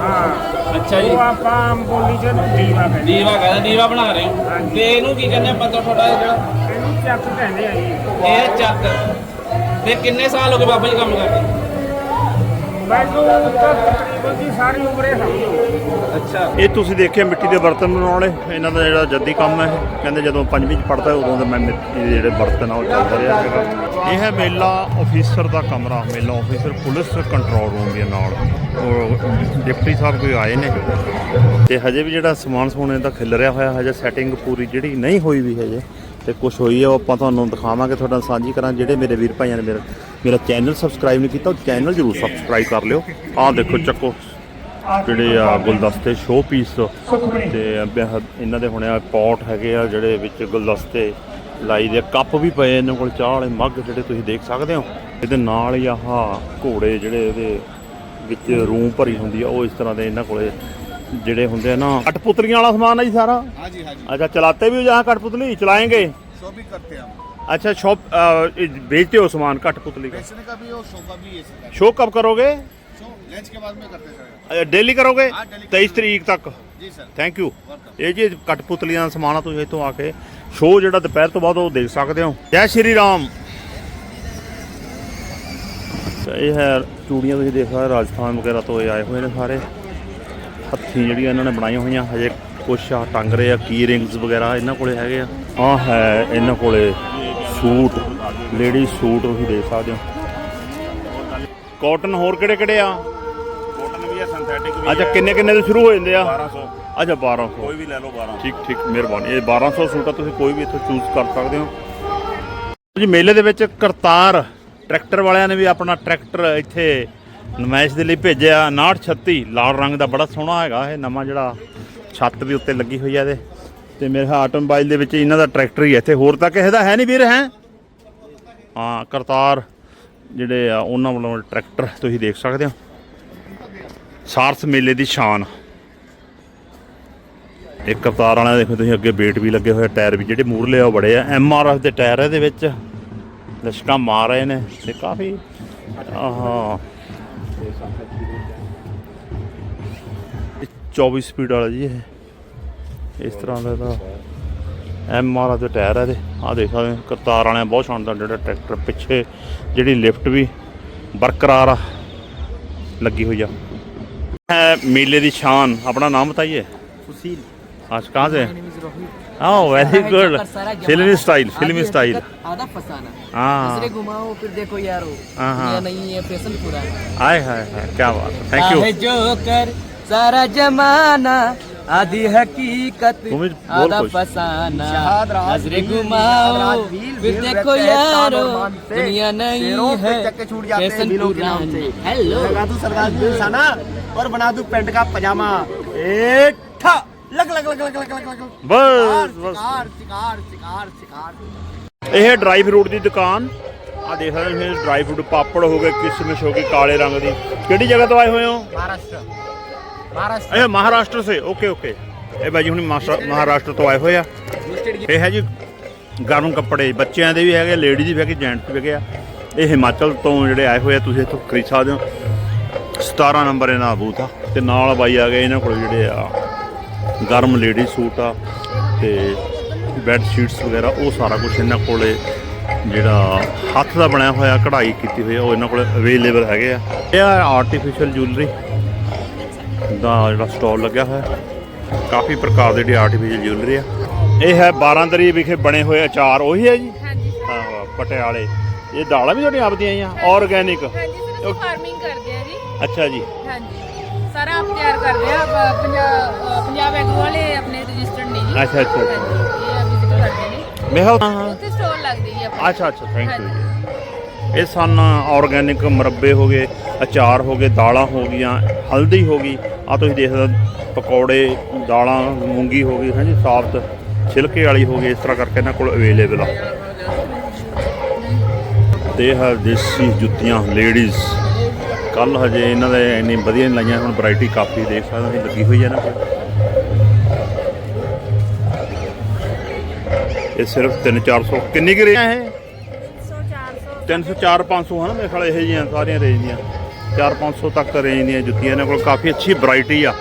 ਹਾਂ। ਅੱਛਾ ਜੀ। ਉਹ ਆਪਾਂ ਆਮ ਬੋਲੀ 'ਚ ਦੀਵਾ ਕਹਿੰਦੇ ਦੀਵਾ ਕਹਿੰਦਾ ਦੀਵਾ ਬਣਾ ਰਹੇ ਹੋ। ਹਾਂਜੀ। ਤੇ ਇਹਨੂੰ ਕੀ ਕਹਿੰਦੇ ਆਪਾਂ ਤਾਂ ਤੁਹਾਡਾ ਇਹ ਜਿਹੜਾ ਆ। ਇਹਨੂੰ ਚੱਕ ਕਹਿੰਦੇ ਆ ਜੀ। ਇਹ ਚੱਕ। ਤੇ ਕਿੰਨੇ ਸਾਲ ਹੋ ਗਏ ਬਾਬਾ ਜੀ ਕੰਮ ਕਰਦੇ? ਮੈਨੂੰ ਤਾਂ ਤਕਰੀਬਨ ਦੀ ਸਾਰੀ ਉਮਰੇ ਸਮਝੋ ਅੱਛਾ। ਇਹ ਤੁਸੀਂ ਦੇਖਿਆ ਮਿੱਟੀ ਦੇ ਬਰਤਨ ਬਣਾਉਣ ਵਾਲੇ? ਇਹਨਾਂ ਦਾ ਜਿਹੜਾ ਜੱਦੀ ਕੰਮ ਹੈ। ਕਹਿੰਦੇ ਜਦੋਂ ਪੰਜਵੀਂ ਚ ਪੜਦਾ ਉਦੋਂ ਦਾ ਮੈਂ ਮਿੱਟੀ ਦੇ ਜਿਹੜੇ ਬਰਤਨ ਆ ਉਹ ਚੱਲਦਾ ਰਿਹਾ ਹੈਗਾ ਇਹ ਹੈ ਮੇਲਾ ਆਫੀਸਰ ਦਾ ਕਮਰਾ। ਮੇਲਾ ਆਫੀਸਰ ਪੁਲਿਸ ਕੰਟਰੋਲ ਰੂਮ ਦੇ ਨਾਲ। ਡਿਪਟੀ ਸਾਹਿਬ ਕੋਈ ਆਏ ਨੇ? ਤੇ ਹਜੇ ਵੀ ਜਿਹੜਾ ਸਮਾਨ ਸਮੂਨ ਦਾ ਖਿਲ ਰਿਹਾ ਹੋਇਆ, ਹਜੇ ਸੈਟਿੰਗ ਪੂਰੀ ਜਿਹੜੀ ਨਹੀਂ ਹੋਈ ਵੀ ਹਜੇ। ਤੇ ਕੁਝ ਹੋਈ ਹੈ ਉਹ ਆਪਾਂ ਤੁਹਾਨੂੰ ਦਿਖਾਵਾਂਗੇ। ਤੁਹਾਡਾ ਸਾਂਝੀ ਕਰਾਂ, ਜਿਹੜੇ ਮੇਰੇ ਵੀਰ ਭਾਈਆਂ ਨੇ ਮੇਰੇ ਮੇਰਾ ਚੈਨਲ ਸਬਸਕ੍ਰਾਈਬ ਨਹੀਂ ਕੀਤਾ ਉਹ ਚੈਨਲ ਜਰੂਰ ਸਬਸਕ੍ਰਾਈਬ ਕਰ ਲਿਓ। ਆਹ ਦੇਖੋ ਚੱਕੋ ਜਿਹੜੇ ਆ ਗੁਲਦਸਤੇ ਸ਼ੋ ਪੀਸ ਤੇ ਇਹਨਾਂ ਦੇ ਹੁਣੇ ਪੌਟ ਹੈਗੇ ਆ ਜਿਹੜੇ ਵਿੱਚ ਗੁਲਦਸਤੇ ਲਾਈ ਦੇ ਕੱਪ ਵੀ ਪਏ ਇਹਨਾਂ ਕੋਲ ਚਾਹ ਵਾਲੇ ਮੱਗ ਜਿਹੜੇ ਤੁਸੀਂ ਦੇਖ ਸਕਦੇ ਹੋ। ਇਹਦੇ ਨਾਲ ਹੀ ਆਹ ਘੋੜੇ ਜਿਹੜੇ ਇਹਦੇ ਵਿੱਚ ਰੂਮ ਭਰੀ ਹੁੰਦੀ ਆ ਉਹ ਇਸ ਤਰ੍ਹਾਂ ਦੇ ਇਹਨਾਂ ਕੋਲੇ ਜਿਹੜੇ ਹੁੰਦੇ ਆ ਨਾ ਅਟਪੁਤਲੀਆਂ ਵਾਲਾ ਸਮਾਨ ਆ ਜੀ ਸਾਰਾ। ਹਾਂਜੀ ਹਾਂਜੀ। ਅੱਛਾ ਚਲਾਤੇ ਵੀ ਜਾਂ ਕਟਪੁਤਲੀ ਚਲਾਏਗੇ? ਸੋ ਵੀ ਕਰਤੇ ਆ। अच्छा शॉप अ, बेचते हो सामान कठपुतली का बेचने का भी और शो का भी ये सब है। शो कब करोगे शो लंच के बाद में करते सर अ, डेली करोगे हाँ, डेली तेईस तरीक तक जी सर ਥੈਂਕ ਯੂ Welcome. ਇਹ ਜੀ ਕਠਪੁਤਲੀਆਂ ਦਾ ਸਮਾਨ ਆ ਤੁਸੀਂ ਇੱਥੋਂ ਆ ਕੇ ਸ਼ੋਅ ਜਿਹੜਾ ਦੁਪਹਿਰ ਤੋਂ ਬਾਅਦ ਉਹ ਦੇਖ ਸਕਦੇ ਹੋ ਜੈ ਸ਼੍ਰੀ ਰਾਮ ਤੇ ਇਹ ਹੈ ਚੂੜੀਆਂ ਤੁਸੀਂ ਦੇਖ ਸਕਦੇ ਹੋ, ਰਾਜਸਥਾਨ ਵਗੈਰਾ ਤੋਂ ਇਹ ਆਏ ਹੋਏ ਨੇ ਸਾਰੇ ਹੱਥੀਂ ਜਿਹੜੀਆਂ ਇਹਨਾਂ ਨੇ ਬਣਾਈਆਂ ਹੋਈਆਂ ਹਜੇ ਕੁਛ ਆ ਟੰਗ ਰਹੇ ਆ ਕੀ ਰਿੰਗਸ ਵਗੈਰਾ ਇਹਨਾਂ ਕੋਲੇ ਹੈਗੇ ਆ ਆ ਹੈ ਇਹਨਾਂ ਕੋਲੇ ਸੂਟ ਲੇਡੀ ਸੂਟ ਤੁਸੀਂ ਦੇਖ ਸਕਦੇ ਹੋ। ਕਾਟਨ ਹੋਰ ਕਿਹੜੇ ਕਿਹੜੇ ਆ? ਕਾਟਨ ਵੀ ਹੈ ਸਿੰਥੈਟਿਕ ਵੀ ਅੱਛਾ ਕਿੰਨੇ ਕਿੰਨੇ ਤੋਂ ਸ਼ੁਰੂ ਹੋ ਜਾਂਦੇ ਆ? 1200 ਅੱਛਾ 1200 ਕੋਈ ਵੀ ਲੈ ਲਓ 1200 ਠੀਕ ਠੀਕ ਮਿਹਰਬਾਨੀ। ਇਹ 1200 ਸੂਟ ਆ ਤੁਸੀਂ ਕੋਈ ਵੀ ਇੱਥੋਂ ਚੂਜ਼ ਕਰ ਸਕਦੇ ਹੋ। ਜੀ ਮੇਲੇ ਦੇ ਵਿੱਚ ਕਰਤਾਰ ਟਰੈਕਟਰ ਵਾਲਿਆਂ ਨੇ ਵੀ ਆਪਣਾ ਟਰੈਕਟਰ ਇੱਥੇ ਨਮਾਇਸ਼ ਦੇ ਲਈ ਭੇਜਿਆ। 5936 ਲਾਲ ਰੰਗ ਦਾ ਬੜਾ ਸੋਹਣਾ ਹੈਗਾ ਇਹ ਨਵਾਂ ਜਿਹੜਾ ਛੱਤ ਵੀ ਉੱਤੇ ਲੱਗੀ ਹੋਈ ਹੈ ਇਹਦੇ। ਤੇ ਮੇਰੇ ਆਟੋਮੋਬਾਈਲ ਦੇ ਵਿੱਚ ਇਹਨਾਂ ਦਾ ਟਰੈਕਟਰ ਹੀ ਹੈ। ਇੱਥੇ ਹੋਰ ਤਾਂ ਕਿਸੇ ਦਾ ਹੈ ਨਹੀਂ ਵੀਰ, ਹੈ? ਹਾਂ, ਕਰਤਾਰ, ਜਿਹੜੇ ਆ, ਉਹਨਾਂ ਵੱਲੋਂ ਟਰੈਕਟਰ, ਤੁਸੀਂ ਦੇਖ ਸਕਦੇ ਹੋ। ਸਾਰਸ ਮੇਲੇ ਦੀ ਸ਼ਾਨ। ਇੱਕ ਕਰਤਾਰ ਵਾਲਿਆਂ ਦੇਖੋ, ਤੁਸੀਂ ਅੱਗੇ ਵੇਟ ਵੀ ਲੱਗੇ ਹੋਏ ਟਾਇਰ ਵੀ ਜਿਹੜੇ ਮੂਰਲੇ ਆ, ਉਹ ਬੜੇ ਆ। ਐਮ ਆਰ ਐਫ ਦੇ ਟਾਇਰ ਇਹਦੇ ਵਿੱਚ। ਲਸ਼ਕਾ ਮਾਰ ਰਹੇ ਨੇ, ਤੇ ਕਾਫੀ, ਆਹਾ। 24 ਸਪੀਡ ਵਾਲਾ ਜੀ ਇਹ। ਇਸ ਤਰ੍ਹਾਂ ਦਾ ਇਹਦਾ ਐਮ ਆਰ ਦੇ ਟਾਇਰ ਆ ਇਹਦੇ ਆ ਦੇਖ ਸਕਦੇ ਹੋ, ਕਰਤਾਰ ਵਾਲਿਆਂ ਬਹੁਤ ਸ਼ਾਨਦਾਰ ਜਿਹੜਾ ਟਰੈਕਟਰ ਪਿੱਛੇ ਜਿਹੜੀ ਲਿਫਟ ਵੀ ਬਰਕਰਾਰ ਆ ਲੱਗੀ ਹੋਈ ਆ ਹੈ ਮੇਲੇ ਦੀ ਸ਼ਾਨ ਆਪਣਾ ਨਾਮ ਬਤਾਈਏ सुशील आज कहाँ से हाँ very good filmy style filmy style आधा फसाना हाँ दूसरे घुमाओ फिर देखो यारो हाँ, हाँ। दुनिया नहीं है फैशन पूरा आए हाय हाय क्या बात है थैंक है यू जो कर सारा जमाना आधी हकीकत तुम भी बोल आधा कुछ। फसाना शहाद रात नजरे भील, घुमाओ शहाद रात भील, फिर भील देखो रहते हैं यारो तान और मान से। दुनिया नहीं शेरों पे है चक्के छूट जाते हैं फैशन भीलों के नाम पुरानी से। हेलो लगा तू सरकार दिल साना और बना दू पेंट का पजामा ए ठा लग लग लग लग लग लग लग बस बस शिकार शिकार शिकार शिकार ਇਹ ਡਰਾਈ ਫਰੂਟ ਦੀ ਦੁਕਾਨ ਆ ਦੇਖ ਸਕਦੇ ਹੋ ਇਹ ਡਰਾਈ ਫਰੂਟ ਪਾਪੜ ਹੋ ਗਏ ਕਿਸ਼ਮਿਸ਼ ਹੋ ਗਈ ਕਾਲੇ ਰੰਗ ਦੀ ਕਿਹੜੀ ਜਗ੍ਹਾ ਤੋਂ ਆਏ ਹੋਏ ਹੋ महाराष्ट्र ਮਹਾਰਾਸ਼ਟਰ। ਇਹ ਮਹਾਰਾਸ਼ਟਰ ਸੇ, ਓਕੇ ਓਕੇ। ਇਹ ਬਾਈ ਜੀ ਹੁਣ ਮਹਾਰਾਸ਼ਟਰ ਤੋਂ ਆਏ ਹੋਏ ਆ। ਇਹ ਹੈ ਜੀ ਗਰਮ ਕੱਪੜੇ, ਬੱਚਿਆਂ ਦੇ ਵੀ ਹੈਗੇ, ਲੇਡੀਜ਼ ਵੀ ਹੈਗੇ ਜੈਂਟਸ ਵੀ ਹੈਗੇ ਆ। ਇਹ ਹਿਮਾਚਲ ਤੋਂ ਜਿਹੜੇ ਆਏ ਹੋਏ ਆ, ਤੁਸੀਂ ਇੱਥੋਂ ਖਰੀਦ ਸਕਦੇ ਹੋ। 17 ਨੰਬਰ ਇਹਨਾਂ ਦਾ ਬੂਥ ਆ। ਤੇ ਨਾਲ ਬਾਈ ਆ ਗਏ ਇਹਨਾਂ ਕੋਲ ਜਿਹੜੇ ਆ, ਗਰਮ ਲੇਡੀ ਸੂਟ ਆ ਤੇ ਬੈੱਡ ਸ਼ੀਟਸ ਵਗੈਰਾ, ਉਹ ਸਾਰਾ ਕੁਝ ਇਹਨਾਂ ਕੋਲੇ ਜਿਹੜਾ ਹੱਥ ਦਾ ਬਣਿਆ ਹੋਇਆ, ਕਢਾਈ ਕੀਤੀ ਹੋਈ ਆ, ਉਹ ਇਹਨਾਂ ਕੋਲ ਅਵੇਲੇਬਲ ਹੈਗੇ ਆ। ਇਹ ਆਰਟੀਫੀਸ਼ੀਅਲ ਜੁਐਲਰੀ ਦਾ ਜਿਹੜਾ ਸਟਾਲ ਲੱਗਿਆ ਹੋਇਆ। ਕਾਫੀ ਪ੍ਰਕਾਰ ਦੇ ਜਿਹੜੀ ਆਰਟੀਫੀਸ਼ੀਅਲ ਜੁਐਲਰੀ ਆ। ਇਹ ਹੈ 12 ਦਰੀ ਵਿਖੇ ਬਣੇ ਹੋਏ ਅਚਾਰ ਉਹੀ ਹੈ ਜੀ? ਹਾਂਜੀ ਹਾਂ ਹਾਂ, ਪਟਿਆਲੇ। ਇਹ ਦਾਲਾਂ ਵੀ ਤੁਹਾਡੀਆਂ ਆਪਦੀਆਂ ਆਈਆਂ? ਆਰਗੈਨਿਕ ਹਾਂਜੀ ਸਰ ਫਾਰਮਿੰਗ ਕਰਦੇ ਆ ਜੀ। ਅੱਛਾ ਜੀ। ਹਾਂਜੀ। ਸਾਰਾ ਆਪ ਤਿਆਰ ਕਰਦੇ ਆ ਪੰਜਾਬ ਐਗਰੋ ਵਾਲੇ ਆਪਣੇ ਰਜਿਸਟਰਡ ਨੇ ਜੀ। ਅੱਛਾ, ਅੱਛਾ। ਹਾਂਜੀ ਇਹ ਵਿਜ਼ਿਟ ਕਰਦੇ ਨੇ। ਹਾਂ ਹਾਂ। ਉੱਥੇ ਸਟੋਰ ਲੱਗਦੀ ਜੀ ਆਪਣੀ। ਅੱਛਾ ਅੱਛਾ ਥੈਂਕ ਯੂ ਜੀ। ਇਹ ਸਨ ਆਰਗੈਨਿਕ ਮੁਰੱਬੇ ਹੋ ਗਏ, ਅਚਾਰ ਹੋ ਗਏ, ਦਾਲਾਂ ਹੋ ਗਈਆਂ, ਹਲਦੀ ਹੋ ਗਈ। ਆ ਤੁਸੀਂ ਦੇਖ ਸਕਦੇ ਪਕੌੜੇ, ਦਾਲਾਂ, ਮੂੰਗੀ ਹੋ ਗਈ, ਹਾਂਜੀ ਸਾਫਤ ਛਿਲਕੇ ਵਾਲੀ ਹੋ ਗਈ, ਇਸ ਤਰ੍ਹਾਂ ਕਰਕੇ ਇਹਨਾਂ ਕੋਲ ਅਵੇਲੇਬਲ ਆ। ਤੇ ਹਰ ਦੇਸੀ ਜੁੱਤੀਆਂ ਲੇਡੀਜ਼ ਕੱਲ ਹਜੇ ਇਹਨਾਂ ਦੇ ਇੰਨੀ ਵਧੀਆ ਨਹੀਂ ਲਾਈਆਂ, ਹੁਣ ਵੈਰਾਈਟੀ ਕਾਫੀ ਦੇਖ ਸਕਦੇ ਹੋ ਤੁਸੀਂ ਲੱਗੀ ਹੋਈ ਹੈ ਨਾ ਇਹ ਸਿਰਫ 3-400 ਕਿੰਨੀ ਕੁ ਰਿਹਾ ਇਹ? 300 4 500 ਹਨ ਮੇਰੇ ਖਿਆਲ ਇਹ ਜੀਆਂ ਸਾਰੀਆਂ ਰੇਂਜ ਦੀਆਂ 4 500 ਤੱਕ ਰੇਂਜ ਦੀਆਂ ਜੁੱਤੀਆਂ ਇਹਨਾਂ ਕੋਲ ਕਾਫੀ ਅੱਛੀ ਵੈਰਾਈਟੀ ਆ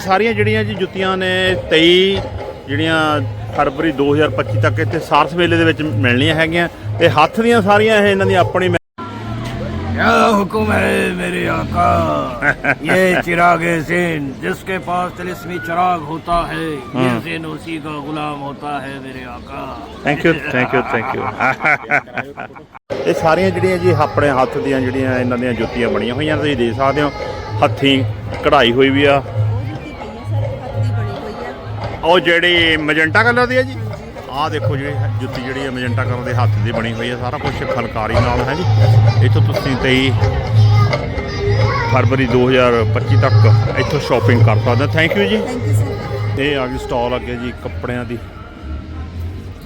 ਸਾਰੀਆਂ ਜਿਹੜੀਆਂ ਜੀ ਜੁੱਤੀਆਂ ਨੇ 23 ਜਿਹੜੀਆਂ ਫਰਵਰੀ 2025 ਤੱਕ ਇੱਥੇ ਸਾਰਸ ਮੇਲੇ ਦੇ ਵਿੱਚ ਮਿਲਣੀਆਂ ਹੈਗੀਆਂ ਤੇ ਹੱਥ ਦੀਆਂ ਸਾਰੀਆਂ ਇਹ ਇਹਨਾਂ ਦੀ ਆਪਣੀ क्या हुक्म है मेरे आका ये चिराग सेन जिसके पास तिलिस्मी चिराग होता है ये हाँ। सेन उसी का गुलाम होता है मेरे आका thank you thank you thank you ਇਹ ਸਾਰੀਆਂ ਜਿਹੜੀਆਂ ਜੀ ਆਪਣੇ ਹੱਥ ਦੀਆਂ ਜਿਹੜੀਆਂ ਇਹਨਾਂ ਦੀਆਂ ਜੁੱਤੀਆਂ ਬਣੀਆਂ ਹੋਈਆਂ ਤੁਸੀਂ ਦੇਖ ਸਕਦੇ ਹੋ। ਹੱਥੀਂ ਕਢਾਈ ਹੋਈ ਵੀ ਆ। ਉਹ ਜਿਹੜੀ ਮੈਜੈਂਟਾ ਕਲਰ ਦੀ ਹੈ ਜੀ? ਆਹ ਦੇਖੋ ਜੀ ਜੁੱਤੀ ਜਿਹੜੀ ਹੈ ਮੈਜੈਂਟਾ ਕਲਰ ਦੇ ਹੱਥ ਦੀ ਬਣੀ ਹੋਈ ਹੈ ਸਾਰਾ ਕੁਝ ਫਲਕਾਰੀ ਨਾਲ ਹੈ ਜੀ। ਇੱਥੋਂ ਤੁਸੀਂ 23 ਫਰਵਰੀ 2025 ਤੱਕ ਇੱਥੋਂ ਸ਼ਾਪਿੰਗ ਕਰ ਸਕਦੇ ਹੋ। ਥੈਂਕ ਯੂ ਜੀ। ਇਹ ਆ ਗਈ ਸਟਾਲ ਅੱਗੇ ਜੀ ਕੱਪੜਿਆਂ ਦੀ।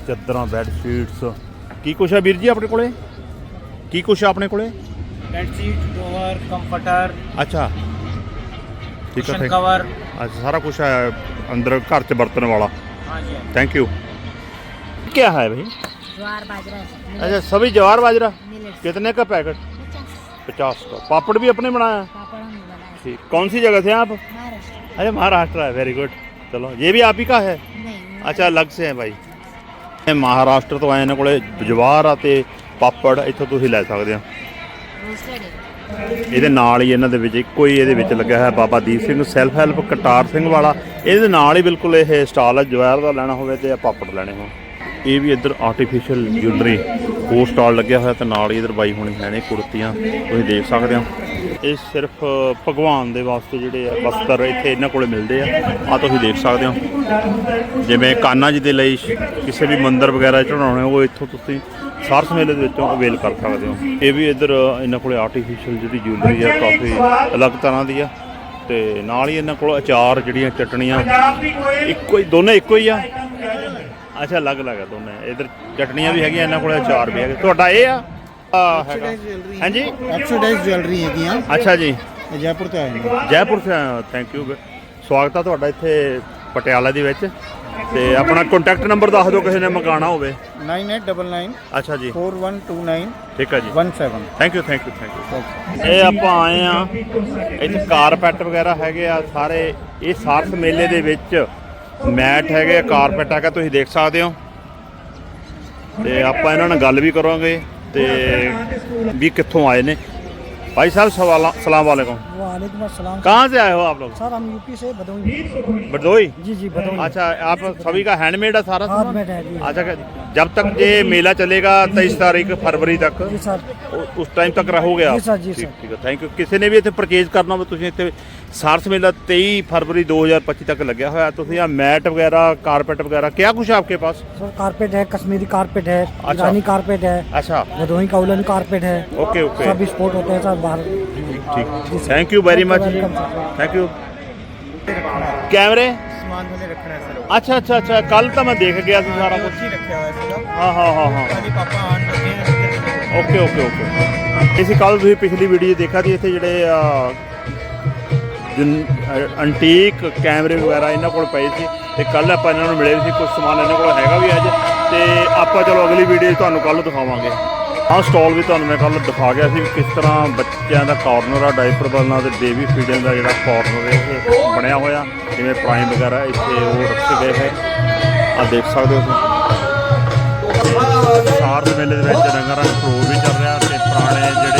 ਚਾਦਰਾਂ ਬੈੱਡ ਸ਼ੀਟਸ ਕੀ ਕੁਛ ਆ ਵੀਰ ਜੀ ਆਪਣੇ ਕੋਲੇ? ਕੀ ਕੁਛ ਆ ਆਪਣੇ ਕੋਲੇ बेडशीट कवर कंफर्टर ਅੱਛਾ ਠੀਕ ਹੈ कवर ਅੱਛਾ ਸਾਰਾ ਕੁਛ ਹੈ ਅੰਦਰ ਘਰ ਚ ਵਰਤਣ ਵਾਲਾ हाँ जी थैंक यू क्या है भाई ਜਵਾਰ ਬਾਜਰਾ अच्छा सभी जवार बाजरा मिलेट्स कितने का पैकेट पचास का पापड़ भी अपने बनाया ਪਾਪੜ ਹਮ ਬਣਾਇਆ ठीक कौन सी जगह से आप ਮਹਾਰਾਸ਼ਟਰ अरे महाराष्ट्र है वेरी गुड चलो ये भी आप ही का है ਨਹੀਂ ਅੱਛਾ ਅਲੱਗ ਸੇ ਹੈ ਭਾਈ ਇਹ ਮਹਾਰਾਸ਼ਟਰ ਤੋਂ ਆਏ ਇਹਨਾਂ ਕੋਲੇ ਜਵਾਰ ਆ ਤੇ ਪਾਪੜ ਇੱਥੋਂ ਤੁਸੀਂ ਲੈ ਸਕਦੇ ਹੋ। ਇਹਦੇ ਨਾਲ ਹੀ ਇਹਨਾਂ ਦੇ ਵਿੱਚ ਇੱਕੋ ਹੀ ਇਹਦੇ ਵਿੱਚ ਲੱਗਿਆ ਹੋਇਆ ਬਾਬਾ ਦੀਪ ਸਿੰਘ ਸੈਲਫ ਹੈਲਪ ਕਟਾਰ ਸਿੰਘ ਵਾਲਾ। ਇਹਦੇ ਨਾਲ ਹੀ ਬਿਲਕੁਲ ਇਹ ਸਟਾਲ ਹੈ ਜਵਾਰ ਦਾ ਲੈਣਾ ਹੋਵੇ ਤੇ ਪਾਪੜ ਲੈਣੇ ਹੋਣ। ਇਹ ਵੀ ਇੱਧਰ ਆਰਟੀਫੀਸ਼ੀਅਲ ਜੁਐਲਰੀ ਉਹ ਸਟਾਲ ਲੱਗਿਆ ਹੋਇਆ ਤੇ ਨਾਲ ਹੀ ਇੱਧਰ ਬਾਈ ਹੋਣੀ ਹੈ ਨੇ ਕੁੜਤੀਆਂ ਤੁਸੀਂ ਦੇਖ ਸਕਦੇ ਹੋ। ਇਹ ਸਿਰਫ ਭਗਵਾਨ ਦੇ ਵਾਸਤੇ ਜਿਹੜੇ ਆ ਵਸਤਰ ਇੱਥੇ ਇਹਨਾਂ ਕੋਲੇ ਮਿਲਦੇ ਆ। ਆ ਤੁਸੀਂ ਦੇਖ ਸਕਦੇ ਹੋ। ਜਿਵੇਂ ਕਾਨਾ ਜੀ ਦੇ ਲਈ ਕਿਸੇ ਵੀ ਮੰਦਿਰ ਵਗੈਰਾ ਚੜਾਉਣੇ ਉਹ ਇੱਥੋਂ ਤੁਸੀਂ ਸਾਰਸ ਮੇਲੇ ਦੇ ਵਿੱਚੋਂ ਅਵੇਲ ਕਰ ਸਕਦੇ ਹੋ ਇਹ ਵੀ ਇੱਧਰ ਇਹਨਾਂ ਕੋਲੇ ਆਰਟੀਫੀਸ਼ੀਅਲ ਜਿਹੜੀ ਜੁਐਲਰੀ ਆ ਕਾਫੀ ਅਲੱਗ ਤਰ੍ਹਾਂ ਦੀ ਆ। ਤੇ ਨਾਲ ਹੀ ਇਹਨਾਂ ਕੋਲ ਅਚਾਰ ਜਿਹੜੀਆਂ ਚਟਣੀਆਂ ਇੱਕੋ ਹੀ ਦੋਨੇ ਇੱਕੋ ਹੀ ਆ। ਅੱਛਾ ਅਲੱਗ ਅਲੱਗ ਆ ਦੋਨੇ। ਇੱਧਰ ਚਟਣੀਆਂ ਵੀ ਹੈਗੀਆਂ ਇਹਨਾਂ ਕੋਲੇ ਅਚਾਰ ਵੀ ਹੈਗੇ। ਤੁਹਾਡਾ ਇਹ ਆ? ਆ ਹੈਗਾ। ਹਾਂਜੀ? ਐਕਸੋਡਾਈਜ਼ ਜੁਐਲਰੀ ਹੈਗੀਆਂ। ਅੱਛਾ ਜੀ। ਜੈਪੁਰ ਤੋਂ ਆਏ ਨੇ। ਜੈਪੁਰ ਹੋ। ਥੈਂਕ ਯੂ ਸਵਾਗਤ ਆ ਤੁਹਾਡਾ ਇੱਥੇ ਪਟਿਆਲਾ ਦੇ ਵਿੱਚ। ਤੇ ਆਪਣਾ ਕੰਟੈਕਟ ਨੰਬਰ ਦੱਸ ਦਿਓ ਕਿਸੇ ਨੇ ਮਕਾਣਾ ਹੋਵੇ। 9899 ਅੱਛਾ ਜੀ। 4129 ਠੀਕ ਆ ਜੀ। 17 thank you thank you thank you ਇਹ ਆਪਾਂ ਆਏ ਆ ਇੱਥੇ ਕਾਰਪੈਟ ਵਗੈਰਾ ਹੈਗੇ ਆ ਸਾਰੇ ਇਹ ਸਾਰਸ ਮੇਲੇ ਦੇ ਵਿੱਚ ਮੈਟ ਹੈਗੇ ਕਾਰਪੈਟ ਹੈਗਾ ਤੁਸੀਂ ਦੇਖ ਸਕਦੇ ਹੋ। ਤੇ ਆਪਾਂ ਇਹਨਾਂ ਨਾਲ ਗੱਲ ਵੀ ਕਰਾਂਗੇ ਤੇ ਵੀ ਕਿੱਥੋਂ ਆਏ ਨੇ। भाई साहब सलाम वालेकुम वालेकुम अस्सलाम कहाँ से आए हो आप लोग सर हम यूपी से भदोही भदोही जी जी भदोही अच्छा आप सभी का हैंडमेड है सारा हैंडमेड है जी अच्छा जब तक ये मेला चलेगा तेईस तारीख फरवरी तक जी सर उस टाइम तक रहोगे आप जी सर जी सर ठीक है थैंक यू किसी ने भी इतने परचेज करना हो ਤੁਸੀਂ ਇੱਥੇ ਸਾਰਸ ਮੇਲਾ 23 ਫਰਵਰੀ 2025 ਤੱਕ ਲੱਗਿਆ ਹੋਇਆ ਤੁਸੀਂ ਆ ਮੈਟ ਵਗੈਰਾ ਕਾਰਪੈਟ ਵਗੈਰਾ क्या कुछ है आपके पास सर कारपेट है कश्मीरी कारपेट है अच्छा। ईरानी कारपेट है अच्छा भदोही का उलन कारपेट है ओके ओके सब स्पोर्ट होते हैं सर बाहर ठीक thank you very much ji welcome sir. Thank you कैमरे सामान वाले रखना है सर ਅੱਛਾ ਅੱਛਾ ਅੱਛਾ ਕੱਲ ਤਾਂ ਮੈਂ ਦੇਖ ਗਿਆ ਸੀ ਸਾਰਾ ਕੁਝ रखे हुआ है सर ਹਾਂ ਹਾਂ ਹਾਂ ਹਾਂ पापा आन लगे हैं ਓਕੇ ਓਕੇ ਓਕੇ ਅਸੀਂ ਕੱਲ ਤੁਸੀਂ ਪਿਛਲੀ ਵੀਡੀਓ ਦੇਖਿਆ ਸੀ ਇੱਥੇ ਜਿਹੜੇ ਆ ਅੰਟੀਕ ਕੈਮਰੇ ਵਗੈਰਾ ਇਹਨਾਂ ਕੋਲ ਪਏ ਸੀ ਤੇ ਕੱਲ ਆਪਾਂ ਇਹਨਾਂ ਨੂੰ ਮਿਲੇ ਵੀ ਸੀ ਕੁਝ ਸਮਾਨ ਇਹਨਾਂ ਕੋਲ ਹੈਗਾ ਵੀ ਅੱਜ ਤੇ ਆਪਾਂ ਚਲੋ ਅਗਲੀ ਵੀਡੀਓ 'ਚ ਤੁਹਾਨੂੰ ਕੱਲ ਦਿਖਾਵਾਂਗੇ। ਆਹ ਸਟਾਲ ਵੀ ਤੁਹਾਨੂੰ ਮੈਂ ਕੱਲ ਦਿਖਾ ਗਿਆ ਸੀ ਕਿਸ ਤਰ੍ਹਾਂ ਬੱਚਿਆਂ ਦਾ ਕਾਰਨਰ ਆ ਡਾਈਪਰ ਬਦਲਣਾ ਤੇ ਬੇਬੀ ਫੀਡਿੰਗ ਦਾ ਜਿਹੜਾ ਕਾਰਨਰ ਇਹ ਬਣਿਆ ਹੋਇਆ, ਜਿਵੇਂ ਪ੍ਰਾਈਮ ਵਗੈਰਾ ਇੱਥੇ ਉਹ ਰੱਖੇ ਗਏ ਹੈ। ਆ ਦੇਖ ਸਕਦੇ ਹੋ ਤੁਸੀਂ। ਸਾਰ ਦੇ ਮੇਲੇ ਦੇ ਵਿੱਚ ਰੰਗਾ ਰੰਗ ਵੀ ਚੱਲ ਰਿਹਾ ਤੇ ਪੁਰਾਣੇ ਜਿਹੜੇ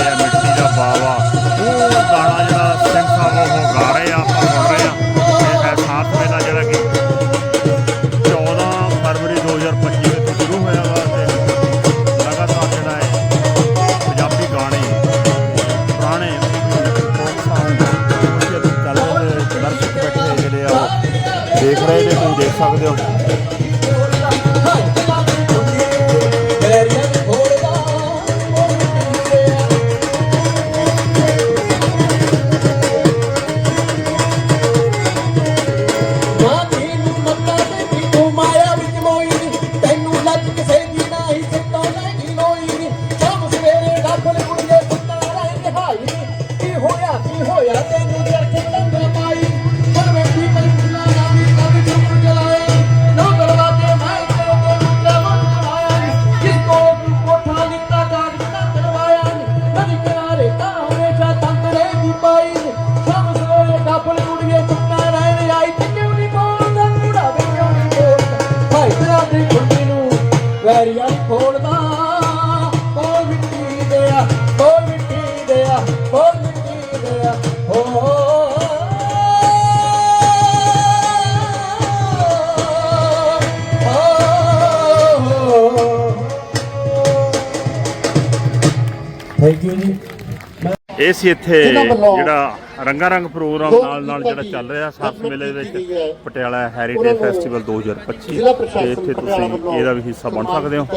ਸੀ ਇੱਥੇ ਜਿਹੜਾ ਰੰਗਾ ਰੰਗ ਪ੍ਰੋਗਰਾਮ ਨਾਲ ਨਾਲ ਜਿਹੜਾ ਚੱਲ ਰਿਹਾ ਸਰਸ ਮੇਲੇ ਦੇ ਵਿੱਚ ਪਟਿਆਲਾ ਹੈਰੀਟੇਜ ਫੈਸਟੀਵਲ 2025 ਤੇ ਇੱਥੇ ਤੁਸੀਂ ਇਹਦਾ ਵੀ ਹਿੱਸਾ ਬਣ ਸਕਦੇ ਹੋ।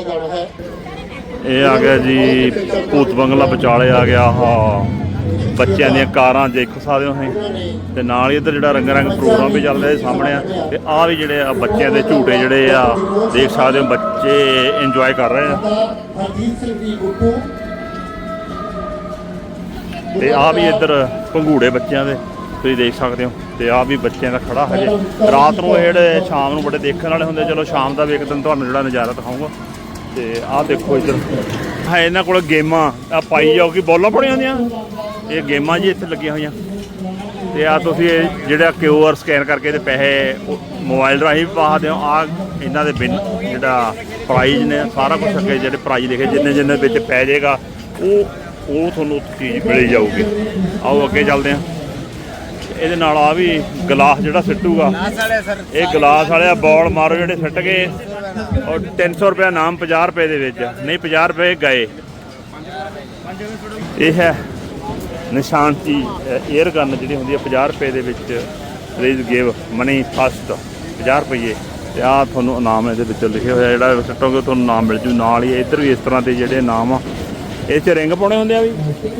ਇਹ ਆ ਗਿਆ ਜੀ ਭੂਤ ਬੰਗਲਾ ਵਿਚਾਲੇ ਆ ਗਿਆ ਆਹ। ਬੱਚਿਆਂ ਦੀਆਂ ਕਾਰਾਂ ਦੇਖ ਸਕਦੇ ਹੋ ਤੁਸੀਂ। ਤੇ ਨਾਲ ਹੀ ਇੱਧਰ ਜਿਹੜਾ ਰੰਗਾ ਰੰਗ ਪ੍ਰੋਗਰਾਮ ਵੀ ਚੱਲ ਰਿਹਾ ਜੀ ਸਾਹਮਣੇ ਆ। ਤੇ ਆ ਵੀ ਜਿਹੜੇ ਆ ਬੱਚਿਆਂ ਦੇ ਝੂਟੇ ਜਿਹੜੇ ਆ ਦੇਖ ਸਕਦੇ ਹੋ ਬੱਚੇ ਇੰਜੋਏ ਕਰ ਰਹੇ ਆ। ਹਰਜੀਤ ਸਿੰਘ ਦੀ ਗੁੱਟੂ ਤੇ ਆ ਵੀ ਇੱਧਰ ਪੰਘੂੜੇ ਬੱਚਿਆਂ ਦੇ, ਤੁਸੀਂ ਦੇਖ ਸਕਦੇ ਹੋ, ਤੇ ਆ ਵੀ ਬੱਚਿਆਂ ਦਾ ਖੜਾ ਹਜੇ। ਰਾਤ ਨੂੰ ਜਿਹੜੇ ਸ਼ਾਮ ਨੂੰ ਬੜੇ ਦੇਖਣ ਵਾਲੇ ਹੁੰਦੇ, ਚਲੋ ਸ਼ਾਮ ਦਾ ਵੀ ਇੱਕ ਦਿਨ ਤੁਹਾਨੂੰ ਜਿਹੜਾ ਨਜ਼ਾਰਾ ਦਿਖਾਉਂਗਾ ਤੇ ਆਹ ਦੇਖੋ ਇੱਧਰ। ਹੈ, ਇਹਨਾਂ ਕੋਲ ਗੇਮਾਂ ਆ ਪਾਈ ਜਾਓ ਕਿ ਬੋਲਾਂ ਪੜੀਆਂ ਹੁੰਦੀਆਂ? ਇਹ ਗੇਮਾਂ ਜੀ ਇੱਥੇ ਲੱਗੀਆਂ ਹੋਈਆਂ। ਤੇ ਆ ਤੁਸੀਂ ਇਹ ਜਿਹੜਾ ਕਿਊ ਆਰ ਸਕੈਨ ਕਰਕੇ ਇਹਦੇ ਪੈਸੇ ਮੋਬਾਈਲ ਰਾਹੀਂ ਵੀ ਪਾ ਦਿਓ ਆ ਇਹਨਾਂ ਦੇ ਬਿਨ ਜਿਹੜਾ ਪ੍ਰਾਈਜ਼ ਨੇ, ਸਾਰਾ ਕੁਝ ਅੱਗੇ ਜਿਹੜੇ ਪ੍ਰਾਈਜ਼ ਲਿਖੇ ਜਿੰਨੇ ਜਿੰਨੇ ਵਿੱਚ ਪੈ ਜਾਏਗਾ, ਉਹ ਉਹ ਤੁਹਾਨੂੰ ਉੱਥੇ ਚੀਜ਼ ਮਿਲੀ ਜਾਊਗੀ। ਆਓ ਅੱਗੇ ਚੱਲਦੇ ਹਾਂ। ਇਹਦੇ ਨਾਲ ਆ ਵੀ ਗਲਾਸ ਜਿਹੜਾ ਸਿੱਟੂਗਾ। ਇਹ ਗਲਾਸ ਵਾਲਿਆ ਬਾਲ ਮਾਰੋ ਜਿਹੜੇ ਸਿੱਟ ਗਏ। ਔਰ 300 ਰੁਪਏ ਨਾਮ 50 ਰੁਪਏ ਦੇ ਵਿੱਚ। ਨਹੀਂ 50 ਰੁਪਏ ਗਏ। ਇਹ ਹੈ ਨਿਸ਼ਾਨਤੀ 에ਅਰ ਗਨ ਜਿਹੜੀ ਹੁੰਦੀ ਹੈ 50 ਰੁਪਏ ਦੇ ਵਿੱਚ ਪਲੀਜ਼ ਗਿਵ ਮਨੀ ਫਸਟ 50 ਰੁਪਏ ਤੇ ਆ ਤੁਹਾਨੂੰ ਇਨਾਮ ਇਹਦੇ ਵਿੱਚ ਲਿਖਿਆ ਹੋਇਆ, ਜਿਹੜਾ ਸਿੱਟੋਗੇ, ਤੁਹਾਨੂੰ ਨਾਮ ਮਿਲ ਜੂ। ਨਾਲ ਹੀ ਇੱਧਰ ਵੀ ਇਸ ਤਰ੍ਹਾਂ ਦੇ ਜਿਹੜੇ ਨਾਮ ਆ ਇਹ 'ਚ ਰਿੰਗ ਪਾਉਣੇ ਹੁੰਦੇ ਆ ਵੀ?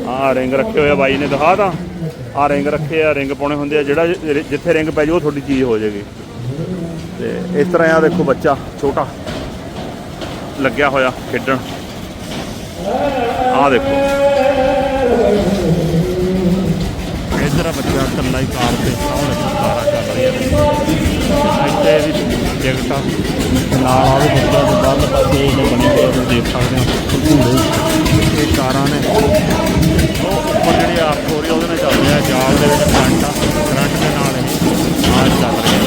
ਆ ਰਿੰਗ ਰੱਖੇ ਹੋਏ ਆ ਬਾਈ ਨੇ ਦਿਖਾ ਤਾਂ। ਆ ਰਿੰਗ ਰੱਖੇ ਆ, ਰਿੰਗ ਪਾਉਣੇ ਹੁੰਦੇ ਆ। ਜਿਹੜਾ ਜਿੱਥੇ ਰਿੰਗ ਪੈ ਜਾਊ, ਉਹ ਤੁਹਾਡੀ ਚੀਜ਼ ਹੋ ਜਾਏਗੀ। ਤੇ ਇਸ ਤਰ੍ਹਾਂ ਆ ਦੇਖੋ ਬੱਚਾ, ਛੋਟਾ। ਲੱਗਿਆ ਹੋਇਆ, ਖੇਡਣ। ਆ ਦੇਖੋ। ਇਧਰ ਬੱਚਾ ਇਕੱਲਾ ਹੀ ਕਾਰ ਤੇ ਆਹ ਦੇਖੋ ਕਾਰ ਕਾਰਾਂ ਚੱਲ ਰਹੀਆਂ ਇੱਥੇ ਵੀ ਟਿਕਟਾਂ ਨਾਲ ਆ ਵੀ ਬੱਚਿਆਂ ਦੇ ਬਾਹਰਲੇ ਪਾਸੇ ਇਹ ਬਣੇ ਹੋਏ ਤੁਸੀਂ ਦੇਖ ਸਕਦੇ ਹੋ ਇਹ ਕਾਰਾਂ ਨੇ ਉਹ ਉੱਪਰ ਜਿਹੜੀ ਆਰਕ ਹੋ ਰਹੀ ਉਹਦੇ ਨਾਲ ਚੱਲ ਰਿਹਾ ਜਾਲ ਦੇ ਵਿੱਚ ਕਰੰਟ ਆ ਕਰੰਟ ਦੇ ਨਾਲ ਇਹ ਆ ਚੱਲ ਰਿਹਾ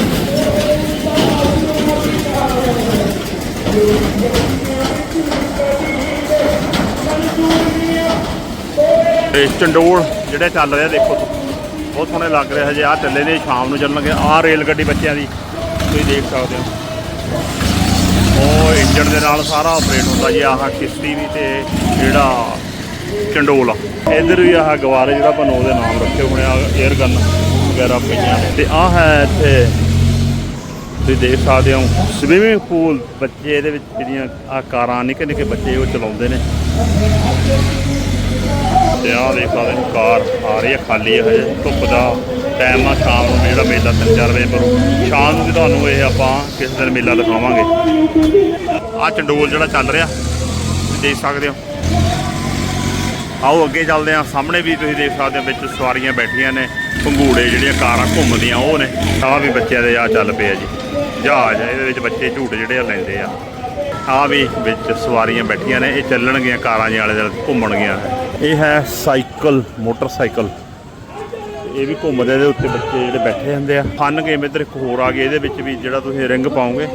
ਤੇ ਚੰਡੋਲ ਜਿਹੜੇ ਚੱਲ ਰਿਹਾ ਦੇਖੋ ਤੁਸੀਂ। ਬਹੁਤ ਸੋਹਣੇ ਲੱਗ ਰਿਹਾ ਜੇ ਆ ਚੱਲੇ ਨੇ ਸ਼ਾਮ ਨੂੰ ਚੱਲਣਗੇ। ਆ ਰੇਲ ਗੱਡੀ ਬੱਚਿਆਂ ਦੀ। ਤੁਸੀਂ ਦੇਖ ਸਕਦੇ ਹੋ। ਉਹ ਇੰਜਣ ਦੇ ਨਾਲ ਸਾਰਾ ਆਪਰੇਟ ਹੁੰਦਾ ਜੀ। ਆਹ ਕਿਸ਼ਤੀ ਵੀ ਤੇ ਜਿਹੜਾ ਚੰਡੋਲ ਆ। ਇਧਰ ਵੀ ਆਹ ਗਵਾਰੇ ਜਿਹੜਾ ਆਪਾਂ ਨੂੰ ਉਹਦੇ ਨਾਮ ਰੱਖੇ ਹੋਣੇ ਆ 에ਅਰ ਗਨ ਵਗੈਰਾ ਪਈਆਂ ਨੇ। ਤੇ ਆਹ ਹੈ ਇੱਥੇ। ਤੁਸੀਂ ਦੇਖ ਸਕਦੇ ਹੋ ਸਵਿਮਿੰਗ ਪੂਲ ਬੱਚੇ ਇਹਦੇ ਵਿੱਚ ਜਿਹੜੀਆਂ ਆ ਕਾਰਾਂ ਨਿੱਕੇ ਨਿੱਕੇ ਬੱਚੇ ਉਹ ਚਲਾਉਂਦੇ ਨੇ। ਤੇ ਆਹ ਦੇਖ ਸਕਦੇ ਹੋ ਕਾਰ ਆ ਰਹੀ ਹੈ ਖਾਲੀ ਹੈ ਹਜੇ ਧੁੱਪ ਦਾ ਟਾਈਮ ਆ ਸ਼ਾਮ ਨੂੰ ਜਿਹੜਾ ਮੇਲਾ 3-4 ਵਜੇ ਪਰ। ਸ਼ਾਮ ਨੂੰ ਵੀ ਤੁਹਾਨੂੰ ਇਹ ਆਪਾਂ ਕਿਸੇ ਦਿਨ ਮੇਲਾ ਦਿਖਾਵਾਂਗੇ। ਆ ਚੰਡੋਲ ਜਿਹੜਾ ਚੱਲ ਰਿਹਾ ਤੁਸੀਂ ਦੇਖ ਸਕਦੇ ਹੋ। ਆਓ ਅੱਗੇ ਚੱਲਦੇ ਆ ਸਾਹਮਣੇ ਵੀ ਤੁਸੀਂ ਦੇਖ ਸਕਦੇ ਹੋ ਵਿੱਚ ਸਵਾਰੀਆਂ ਬੈਠੀਆਂ ਨੇ ਪੰਗੂੜੇ ਜਿਹੜੀਆਂ ਕਾਰਾਂ ਘੁੰਮਦੀਆਂ ਉਹ ਨੇ। ਆਹ ਵੀ ਬੱਚਿਆਂ ਦੇ ਆ ਚੱਲ ਪਿਆ ਜੀ। ਜਹਾਜ਼ ਆ, ਇਹਦੇ ਵਿੱਚ ਬੱਚੇ ਝੂਟ ਜਿਹੜੇ ਆ ਲੈਂਦੇ ਆ। ਆ ਵੀ ਵਿੱਚ ਸਵਾਰੀਆਂ ਬੈਠੀਆਂ ਨੇ ਇਹ ਚੱਲਣਗੀਆਂ ਕਾਰਾਂ ਦੇ ਆਲੇ ਦੁਆਲੇ ਘੁੰਮਣਗੀਆਂ ਇਹ ਹੈ ਸਾਈਕਲ, ਮੋਟਰਸਾਈਕਲ। ਇਹ ਵੀ ਘੁੰਮਦੇ ਇਹਦੇ ਉੱਤੇ ਬੱਚੇ ਜਿਹੜੇ ਬੈਠੇ ਹੁੰਦੇ ਆ। ਫਨ ਗੇਮ ਇੱਧਰ ਇੱਕ ਹੋਰ ਆ ਗਈ, ਇਹਦੇ ਵਿੱਚ ਵੀ ਜਿਹੜਾ ਤੁਸੀਂ ਰਿੰਗ ਪਾਓਗੇ।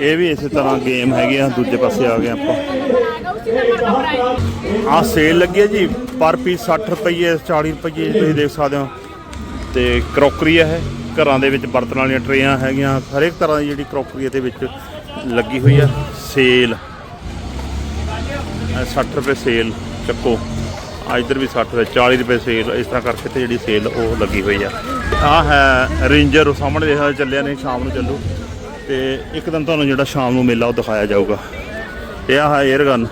ਇਹ ਵੀ ਇਸੇ ਤਰ੍ਹਾਂ ਗੇਮ ਹੈਗੀ ਆ, ਦੂਜੇ ਪਾਸੇ ਆ ਗਏ ਆਪਾਂ। ਆ ਸੇਲ ਲੱਗੀ ਹੈ ਜੀ, ਪਰ ਪੀਸ 60 ਰੁਪਏ 40 ਰੁਪਏ ਤੁਸੀਂ ਦੇਖ ਸਕਦੇ ਹੋ। ਤੇ ਕਰੋਕਰੀ ਹੈ ਘਰਾਂ ਦੇ ਵਿੱਚ ਵਰਤਣ ਵਾਲੀਆਂ ਟਰੇਆਂ ਹੈਗੀਆਂ, ਹਰੇਕ ਤਰ੍ਹਾਂ ਦੀ ਜਿਹੜੀ ਕਰੋਕਰੀ ਇਹਦੇ ਵਿੱਚ ਲੱਗੀ ਹੋਈ ਆ, ਸੇਲ। 60 ਰੁਪਏ ਸੇਲ ਚੱਕੋ। ਆ ਇੱਧਰ ਵੀ 60 ਰੁਪਏ 40 ਰੁਪਏ ਸੇਲ ਇਸ ਤਰ੍ਹਾਂ ਕਰਕੇ ਤੇ ਜਿਹੜੀ ਸੇਲ ਉਹ ਲੱਗੀ ਹੋਈ ਆ। ਆ ਹੈ ਰੇਂਜਰ ਉਹ ਸਾਹਮਣੇ ਦੇਖਾ ਚੱਲਿਆ ਨੇ ਸ਼ਾਮ ਨੂੰ ਚੱਲੂ। ਤੇ ਇੱਕ ਦਿਨ ਤੁਹਾਨੂੰ ਜਿਹੜਾ ਸ਼ਾਮ ਨੂੰ ਮੇਲਾ ਉਹ ਦਿਖਾਇਆ ਜਾਊਗਾ। ਇਹ ਆ ਹੈ 에ਅਰ ਗਨ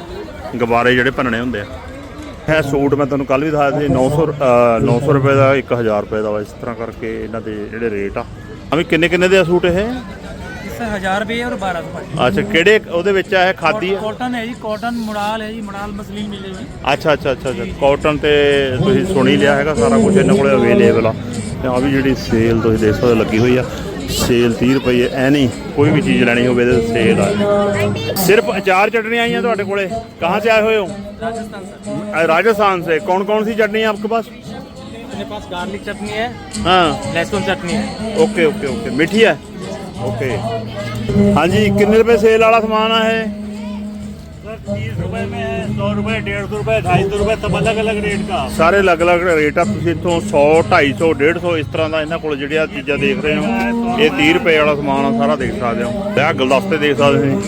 ਗੁਬਾਰੇ ਜਿਹੜੇ ਭੰਨਣੇ ਹੁੰਦੇ ਆ। ਇਹ ਸੂਟ ਮੈਂ ਤੁਹਾਨੂੰ ਕੱਲ ਵੀ ਦਿਖਾਇਆ ਸੀ 900 ਅ, 900 ਰੁਪਏ ਦਾ 1000 ਰੁਪਏ ਦਾ ਵਾ ਇਸ ਤਰ੍ਹਾਂ ਕਰਕੇ ਇਹਨਾਂ ਦੇ ਜਿਹੜੇ ਰੇਟ ਆ। ਆ ਵੀ ਕਿੰਨੇ ਕਿੰਨੇ ਦੇ ਆ ਸੂਟ ਇਹ? इससे हजार भी है और बारह सौ ਅੱਛਾ ਕਿਹੜੇ ਉਹਦੇ ਵਿੱਚ ਆ ਇਹ ਖਾਦੀ ਹੈ कॉटन है जी कॉटन मुड़ाल है जी मुड़ाल मसलिन मिलेगी ਅੱਛਾ ਅੱਛਾ ਅੱਛਾ ਅੱਛਾ ਕਾਟਨ ਤੇ ਤੁਸੀਂ ਸੁਣੀ ਲਿਆ ਹੈਗਾ ਸਾਰਾ ਕੁਝ ਇਹਨਾਂ ਕੋਲੇ ਅਵੇਲੇਬਲ ਆ ਤੇ ਆ ਵੀ ਜਿਹੜੀ ਸੇਲ ਤੁਸੀਂ ਦੇਖ ਸਕਦੇ ਹੋ ਲੱਗੀ ਹੋਈ ਆ ਸੇਲ 30 ਰੁਪਏ ਐ ਨਹੀਂ ਕੋਈ ਵੀ ਚੀਜ਼ ਲੈਣੀ ਹੋਵੇ ਤੇ ਸੇਲ ਆ ਸਿਰਫ ਅਚਾਰ ਚਟਨੀਆਂ ਆਈਆਂ ਤੁਹਾਡੇ ਕੋਲੇ ਕਹਾਂ से आए हुए हो राजस्थान सर अ, राजस्थान से कौन कौन सी चटनी है आपके पास अपने पास गार्लिक चटनी है हाँ लहसुन चटनी है ओके ओके ओके मीठी है ओके हाँ जी कितने रुपए सेल वाला सामान है सर तीस रुपए में है सौ रुपए डेढ़ सौ रुपए ढाई सौ रुपए सब अलग अलग रेट का ਸਾਰੇ ਅਲੱਗ-ਅਲੱਗ ਰੇਟ ਆ ਤੁਸੀਂ ਇੱਥੋਂ 100 250 150 ਇਸ ਤਰ੍ਹਾਂ ਦਾ ਇਹਨਾਂ ਕੋਲ ਜਿਹੜੀਆਂ ਚੀਜ਼ਾਂ ਦੇਖ ਰਹੇ ਹੋ ਇਹ 30 ਰੁਪਏ ਵਾਲਾ ਸਮਾਨ ਆ ਸਾਰਾ ਦੇਖ ਸਕਦੇ ਹੋ ਤੇ ਆਹ ਗੁਲਦਸਤੇ ਦੇਖ ਸਕਦੇ ਹੋ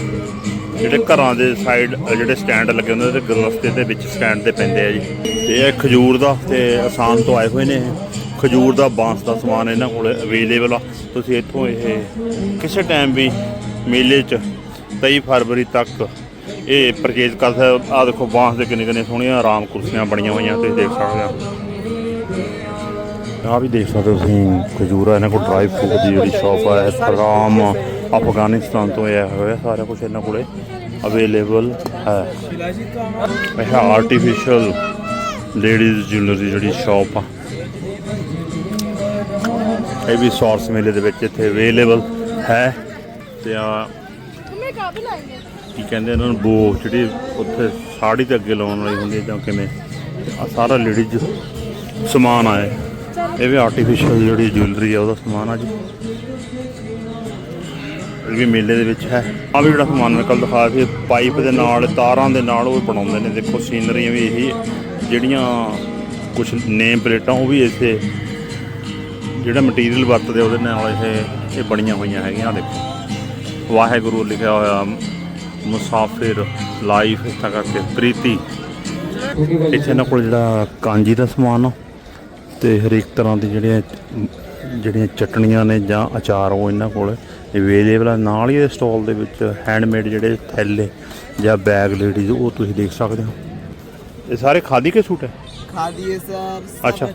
ਜਿਹੜੇ ਘਰਾਂ ਦੇ ਸਾਈਡ ਜਿਹੜੇ ਸਟੈਂਡ ਲੱਗੇ ਹੁੰਦੇ ਤੇ ਗੁਲਦਸਤੇ ਦੇ ਵਿੱਚ ਸਟੈਂਡ ਤੇ ਪੈਂਦੇ ਆ ਜੀ ਤੇ ਇਹ ਖਜੂਰ ਦਾ ਤੇ ਆਸਾਮ ਤੋਂ ਆਏ ਹੋਏ ਨੇ ਇਹ ਖਜੂਰ ਦਾ ਬਾਂਸ ਦਾ ਸਮਾਨ ਇਹਨਾਂ ਕੋਲ ਅਵੇਲੇਬਲ ਆ। ਤੁਸੀਂ ਇੱਥੋਂ ਇਹ ਕਿਸੇ ਟਾਈਮ ਵੀ ਮੇਲੇ 'ਚ 23 ਫਰਵਰੀ ਤੱਕ ਇਹ ਪਰਚੇਜ਼ ਕਰ ਸਕਦੇ ਆ ਦੇਖੋ, ਬਾਂਸ ਦੇ ਕਿੰਨੇ ਕਿੰਨੇ ਸੋਹਣੀਆਂ ਆਰਾਮ ਕੁਰਸੀਆਂ ਬਣੀਆਂ ਹੋਈਆਂ, ਤੁਸੀਂ ਦੇਖ ਸਕਦੇ ਹੋ। ਆ ਵੀ ਦੇਖ ਸਕਦੇ ਹੋ ਤੁਸੀਂ, ਖਜੂਰਾ ਇਹਨਾਂ ਕੋਲ ਡਰਾਈ ਫਰੂਟ ਦੀ ਜਿਹੜੀ ਸ਼ਾਪ ਆ, ਇਹ ਅਫਗਾਨਿਸਤਾਨ ਤੋਂ ਆਇਆ ਹੋਇਆ, ਸਾਰਾ ਕੁਝ ਇਹਨਾਂ ਕੋਲੇ ਅਵੇਲੇਬਲ ਹੈ। ਇਹ ਆਰਟੀਫੀਸ਼ੀਅਲ ਲੇਡੀਜ਼ ਜੁਐਲਰੀ ਜਿਹੜੀ ਸ਼ਾਪ ਆ। ਇਹ ਵੀ ਸੌਰਸ ਮੇਲੇ ਦੇ ਵਿੱਚ ਇੱਥੇ ਅਵੇਲੇਬਲ ਹੈ। ਤੇ ਆ ਕੀ ਕਹਿੰਦੇ ਇਹਨਾਂ ਨੂੰ ਬੋ ਜਿਹੜੀ ਉੱਥੇ ਸਾੜੀ ਦੇ ਅੱਗੇ ਲਾਉਣ ਵਾਲੀ ਹੁੰਦੀ ਹੈ ਜਾਂ ਕਿਵੇਂ ਆ ਸਾਰਾ ਲੇਡੀਜ਼ ਸਮਾਨ ਆ ਇਹ। ਵੀ ਆਰਟੀਫੀਸ਼ੀਅਲ ਜਿਹੜੀ ਜੁਐਲਰੀ ਆ ਉਹਦਾ ਸਮਾਨ ਆ ਜੀ। ਇਹ ਵੀ ਮੇਲੇ ਦੇ ਵਿੱਚ ਹੈ। ਆ ਵੀ ਜਿਹੜਾ ਸਮਾਨ ਮੈਂ ਕੱਲ ਦਿਖਾਇਆ ਸੀ ਪਾਈਪ ਦੇ ਨਾਲ ਤਾਰਾਂ ਦੇ ਨਾਲ ਉਹ ਬਣਾਉਂਦੇ ਨੇ। ਦੇਖੋ ਸੀਨਰੀਆਂ ਵੀ ਇਹੀ ਜਿਹੜੀਆਂ ਕੁਝ ਨੇਮ ਪਲੇਟਾਂ ਉਹ ਵੀ ਇਸੇ ਜਿਹੜਾ ਮਟੀਰੀਅਲ ਵਰਤਦੇ ਉਹਦੇ ਨਾਲ ਇਹ ਇਹ ਬਣੀਆਂ ਹੋਈਆਂ ਹੈਗੀਆਂ ਆਹ ਦੇਖੋ ਵਾਹਿਗੁਰੂ ਲਿਖਿਆ ਹੋਇਆ ਮੁਸਾਫਿਰ ਲਾਈਫ ਇਸ ਤਰ੍ਹਾਂ ਕਰਕੇ ਪ੍ਰੀਤੀ ਇੱਥੇ ਇਹਨਾਂ ਕੋਲ ਜਿਹੜਾ ਕਾਂਜੀ ਦਾ ਸਮਾਨ ਆ ਤੇ ਹਰੇਕ ਤਰ੍ਹਾਂ ਦੀ ਜਿਹੜੀਆਂ ਜਿਹੜੀਆਂ ਚਟਣੀਆਂ ਨੇ ਜਾਂ ਅਚਾਰ ਉਹ ਇਹਨਾਂ ਕੋਲ ਅਵੇਲੇਬਲ ਆ ਨਾਲ ਹੀ ਇਹ ਸਟਾਲ ਦੇ ਵਿੱਚ ਹੈਂਡਮੇਡ ਜਿਹੜੇ ਥੈਲੇ ਜਾਂ ਬੈਗ ਲੇਡੀਜ਼ ਉਹ ਤੁਸੀਂ ਦੇਖ ਸਕਦੇ ਹੋ ਇਹ ਸਾਰੇ ਖਾਦੀ ਕੇ ਸੂਟ ਹੈ खादी है सर अच्छा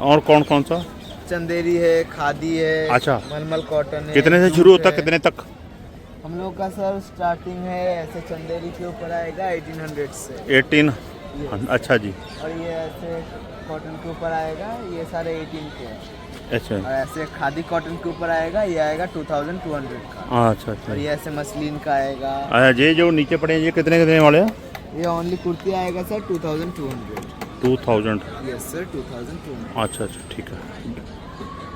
और कौन कौन सा चंदेरी है खादी है अच्छा। मलमल कॉटन है कितने से शुरू होता है। कितने तक? हम लोग का सर स्टार्टिंग है ऐसे चंदेरी के ऊपर आएगा 1800 से। 18 अच्छा जी। और ये ऐसे कॉटन के ऊपर आएगा ये सारे 18 के अच्छा। और ऐसे खादी कॉटन के ऊपर आएगा ये आएगा 2200 का। हाँ, अच्छा अच्छा। और ये ऐसे मसलिन का आएगा। अच्छा ये जो नीचे पड़े हैं ये कितने कितने वाले हैं? ये ओनली कुर्ती आएगा sir 2200 two hundred two thousand yes sir 2200 अच्छा अच्छा ठीक है।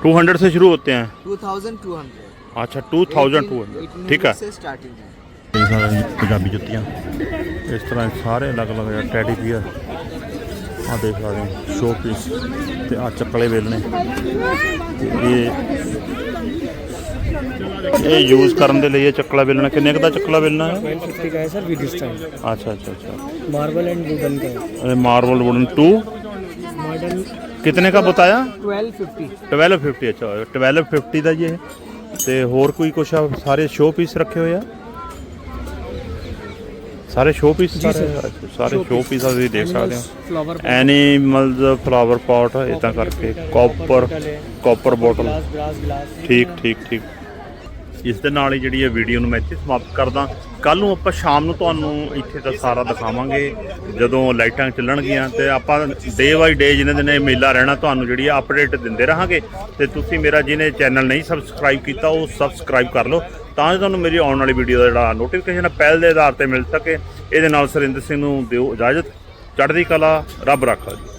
टू हंड्रेड से शुरू होते हैं 2200 अच्छा टू थाउजेंड टू हंड्रेड ठीक है से स्टार्टिंग है ਇਹ ਸਾਰਾ ਪੰਜਾਬੀ ਜੁੱਤੀਆਂ ਇਸ ਤਰ੍ਹਾਂ ਸਾਰੇ ਅਲੱਗ-ਅਲੱਗ ਜਿਹੜਾ ਟੈਡੀ ਪੀਅਰ ਆ ਦੇਖ ਸਕਦੇ ਹੋ ਸ਼ੋ ਪੀਸ ਤੇ ਆ ਚੱਕਲੇ ਵੇਲਣੇ ਤੇ ਇਹ ਇਹ ਯੂਜ਼ ਕਰਨ ਦੇ ਲਈ ਇਹ ਚੱਕਲਾ ਵੇਲਣਾ ਕਿੰਨੇ ਕੁ ਦਾ ਚੱਕਲਾ ਵੇਲਣਾ ਹੈ 50 का है सर वीडियो स्टाइल ਅੱਛਾ ਅੱਛਾ ਅੱਛਾ मार्बल एंड वुडन का है ਇਹ ਮਾਰਬਲ ਵੁਡਨ 2 मॉडल ਕਿਤਨੇ का बताया 1250 1250 ਅੱਛਾ 1250 ਦਾ ਜੀ ਇਹ ਤੇ ਹੋਰ ਕੋਈ ਕੁਛ ਆ ਸਾਰੇ ਸ਼ੋ ਪੀਸ ਰੱਖੇ ਹੋਏ ਆ ਸਾਰੇ ਸ਼ੋ ਪੀਸ ਸਾਰੇ ਅੱਛਾ, ਸਾਰੇ ਸ਼ੋ ਪੀਸ ਆ ਤੁਸੀਂ ਦੇਖ ਸਕਦੇ ਹੋ फ्लावर ਐਨੀਮਲਸ ਫਲਾਵਰ ਪੌਟ ਇਦਾਂ ਕਰਕੇ copper copper bottle glass glass glass ਠੀਕ ਠੀਕ ਠੀਕ ਇਸ ਦੇ ਨਾਲ ਹੀ ਜਿਹੜੀ ਇਹ ਵੀਡੀਓ ਨੂੰ ਮੈਂ ਇੱਥੇ ਸਮਾਪਤ ਕਰਦਾ। ਕੱਲ ਨੂੰ ਆਪਾਂ ਸ਼ਾਮ ਨੂੰ ਤੁਹਾਨੂੰ ਇੱਥੇ ਦਾ ਸਾਰਾ ਦਿਖਾਵਾਂਗੇ। ਜਦੋਂ ਲਾਈਟਾਂ ਚੱਲਣਗੀਆਂ ਤੇ ਆਪਾਂ ਡੇ ਬਾਈ ਡੇ ਜਿਹਨੇ ਦਿਨ ਇਹ ਮੇਲਾ ਰਹਿਣਾ ਤੁਹਾਨੂੰ ਜਿਹੜੀ ਆ ਅਪਡੇਟ ਦਿੰਦੇ ਰਹਾਂਗੇ। ਤੇ ਤੁਸੀਂ ਮੇਰਾ ਜਿਹਨੇ ਚੈਨਲ ਨਹੀਂ ਸਬਸਕ੍ਰਾਈਬ ਕੀਤਾ, ਉਹ ਸਬਸਕ੍ਰਾਈਬ ਕਰ ਲਓ। ਤਾਂ ਜੋ ਤੁਹਾਨੂੰ ਮੇਰੀ ਆਉਣ ਵਾਲੀ ਵੀਡੀਓ ਦਾ ਜਿਹੜਾ ਨੋਟੀਫਿਕੇਸ਼ਨ ਪਹਿਲ ਦੇ ਆਧਾਰ ਤੇ ਮਿਲ ਸਕੇ। ਇਹਦੇ ਨਾਲ ਸੁਰਿੰਦਰ ਸਿੰਘ ਨੂੰ ਦਿਓ ਇਜਾਜ਼ਤ। ਚੜ੍ਹਦੀ ਕਲਾ, ਰੱਬ ਰਾਖਾ ਜੀ।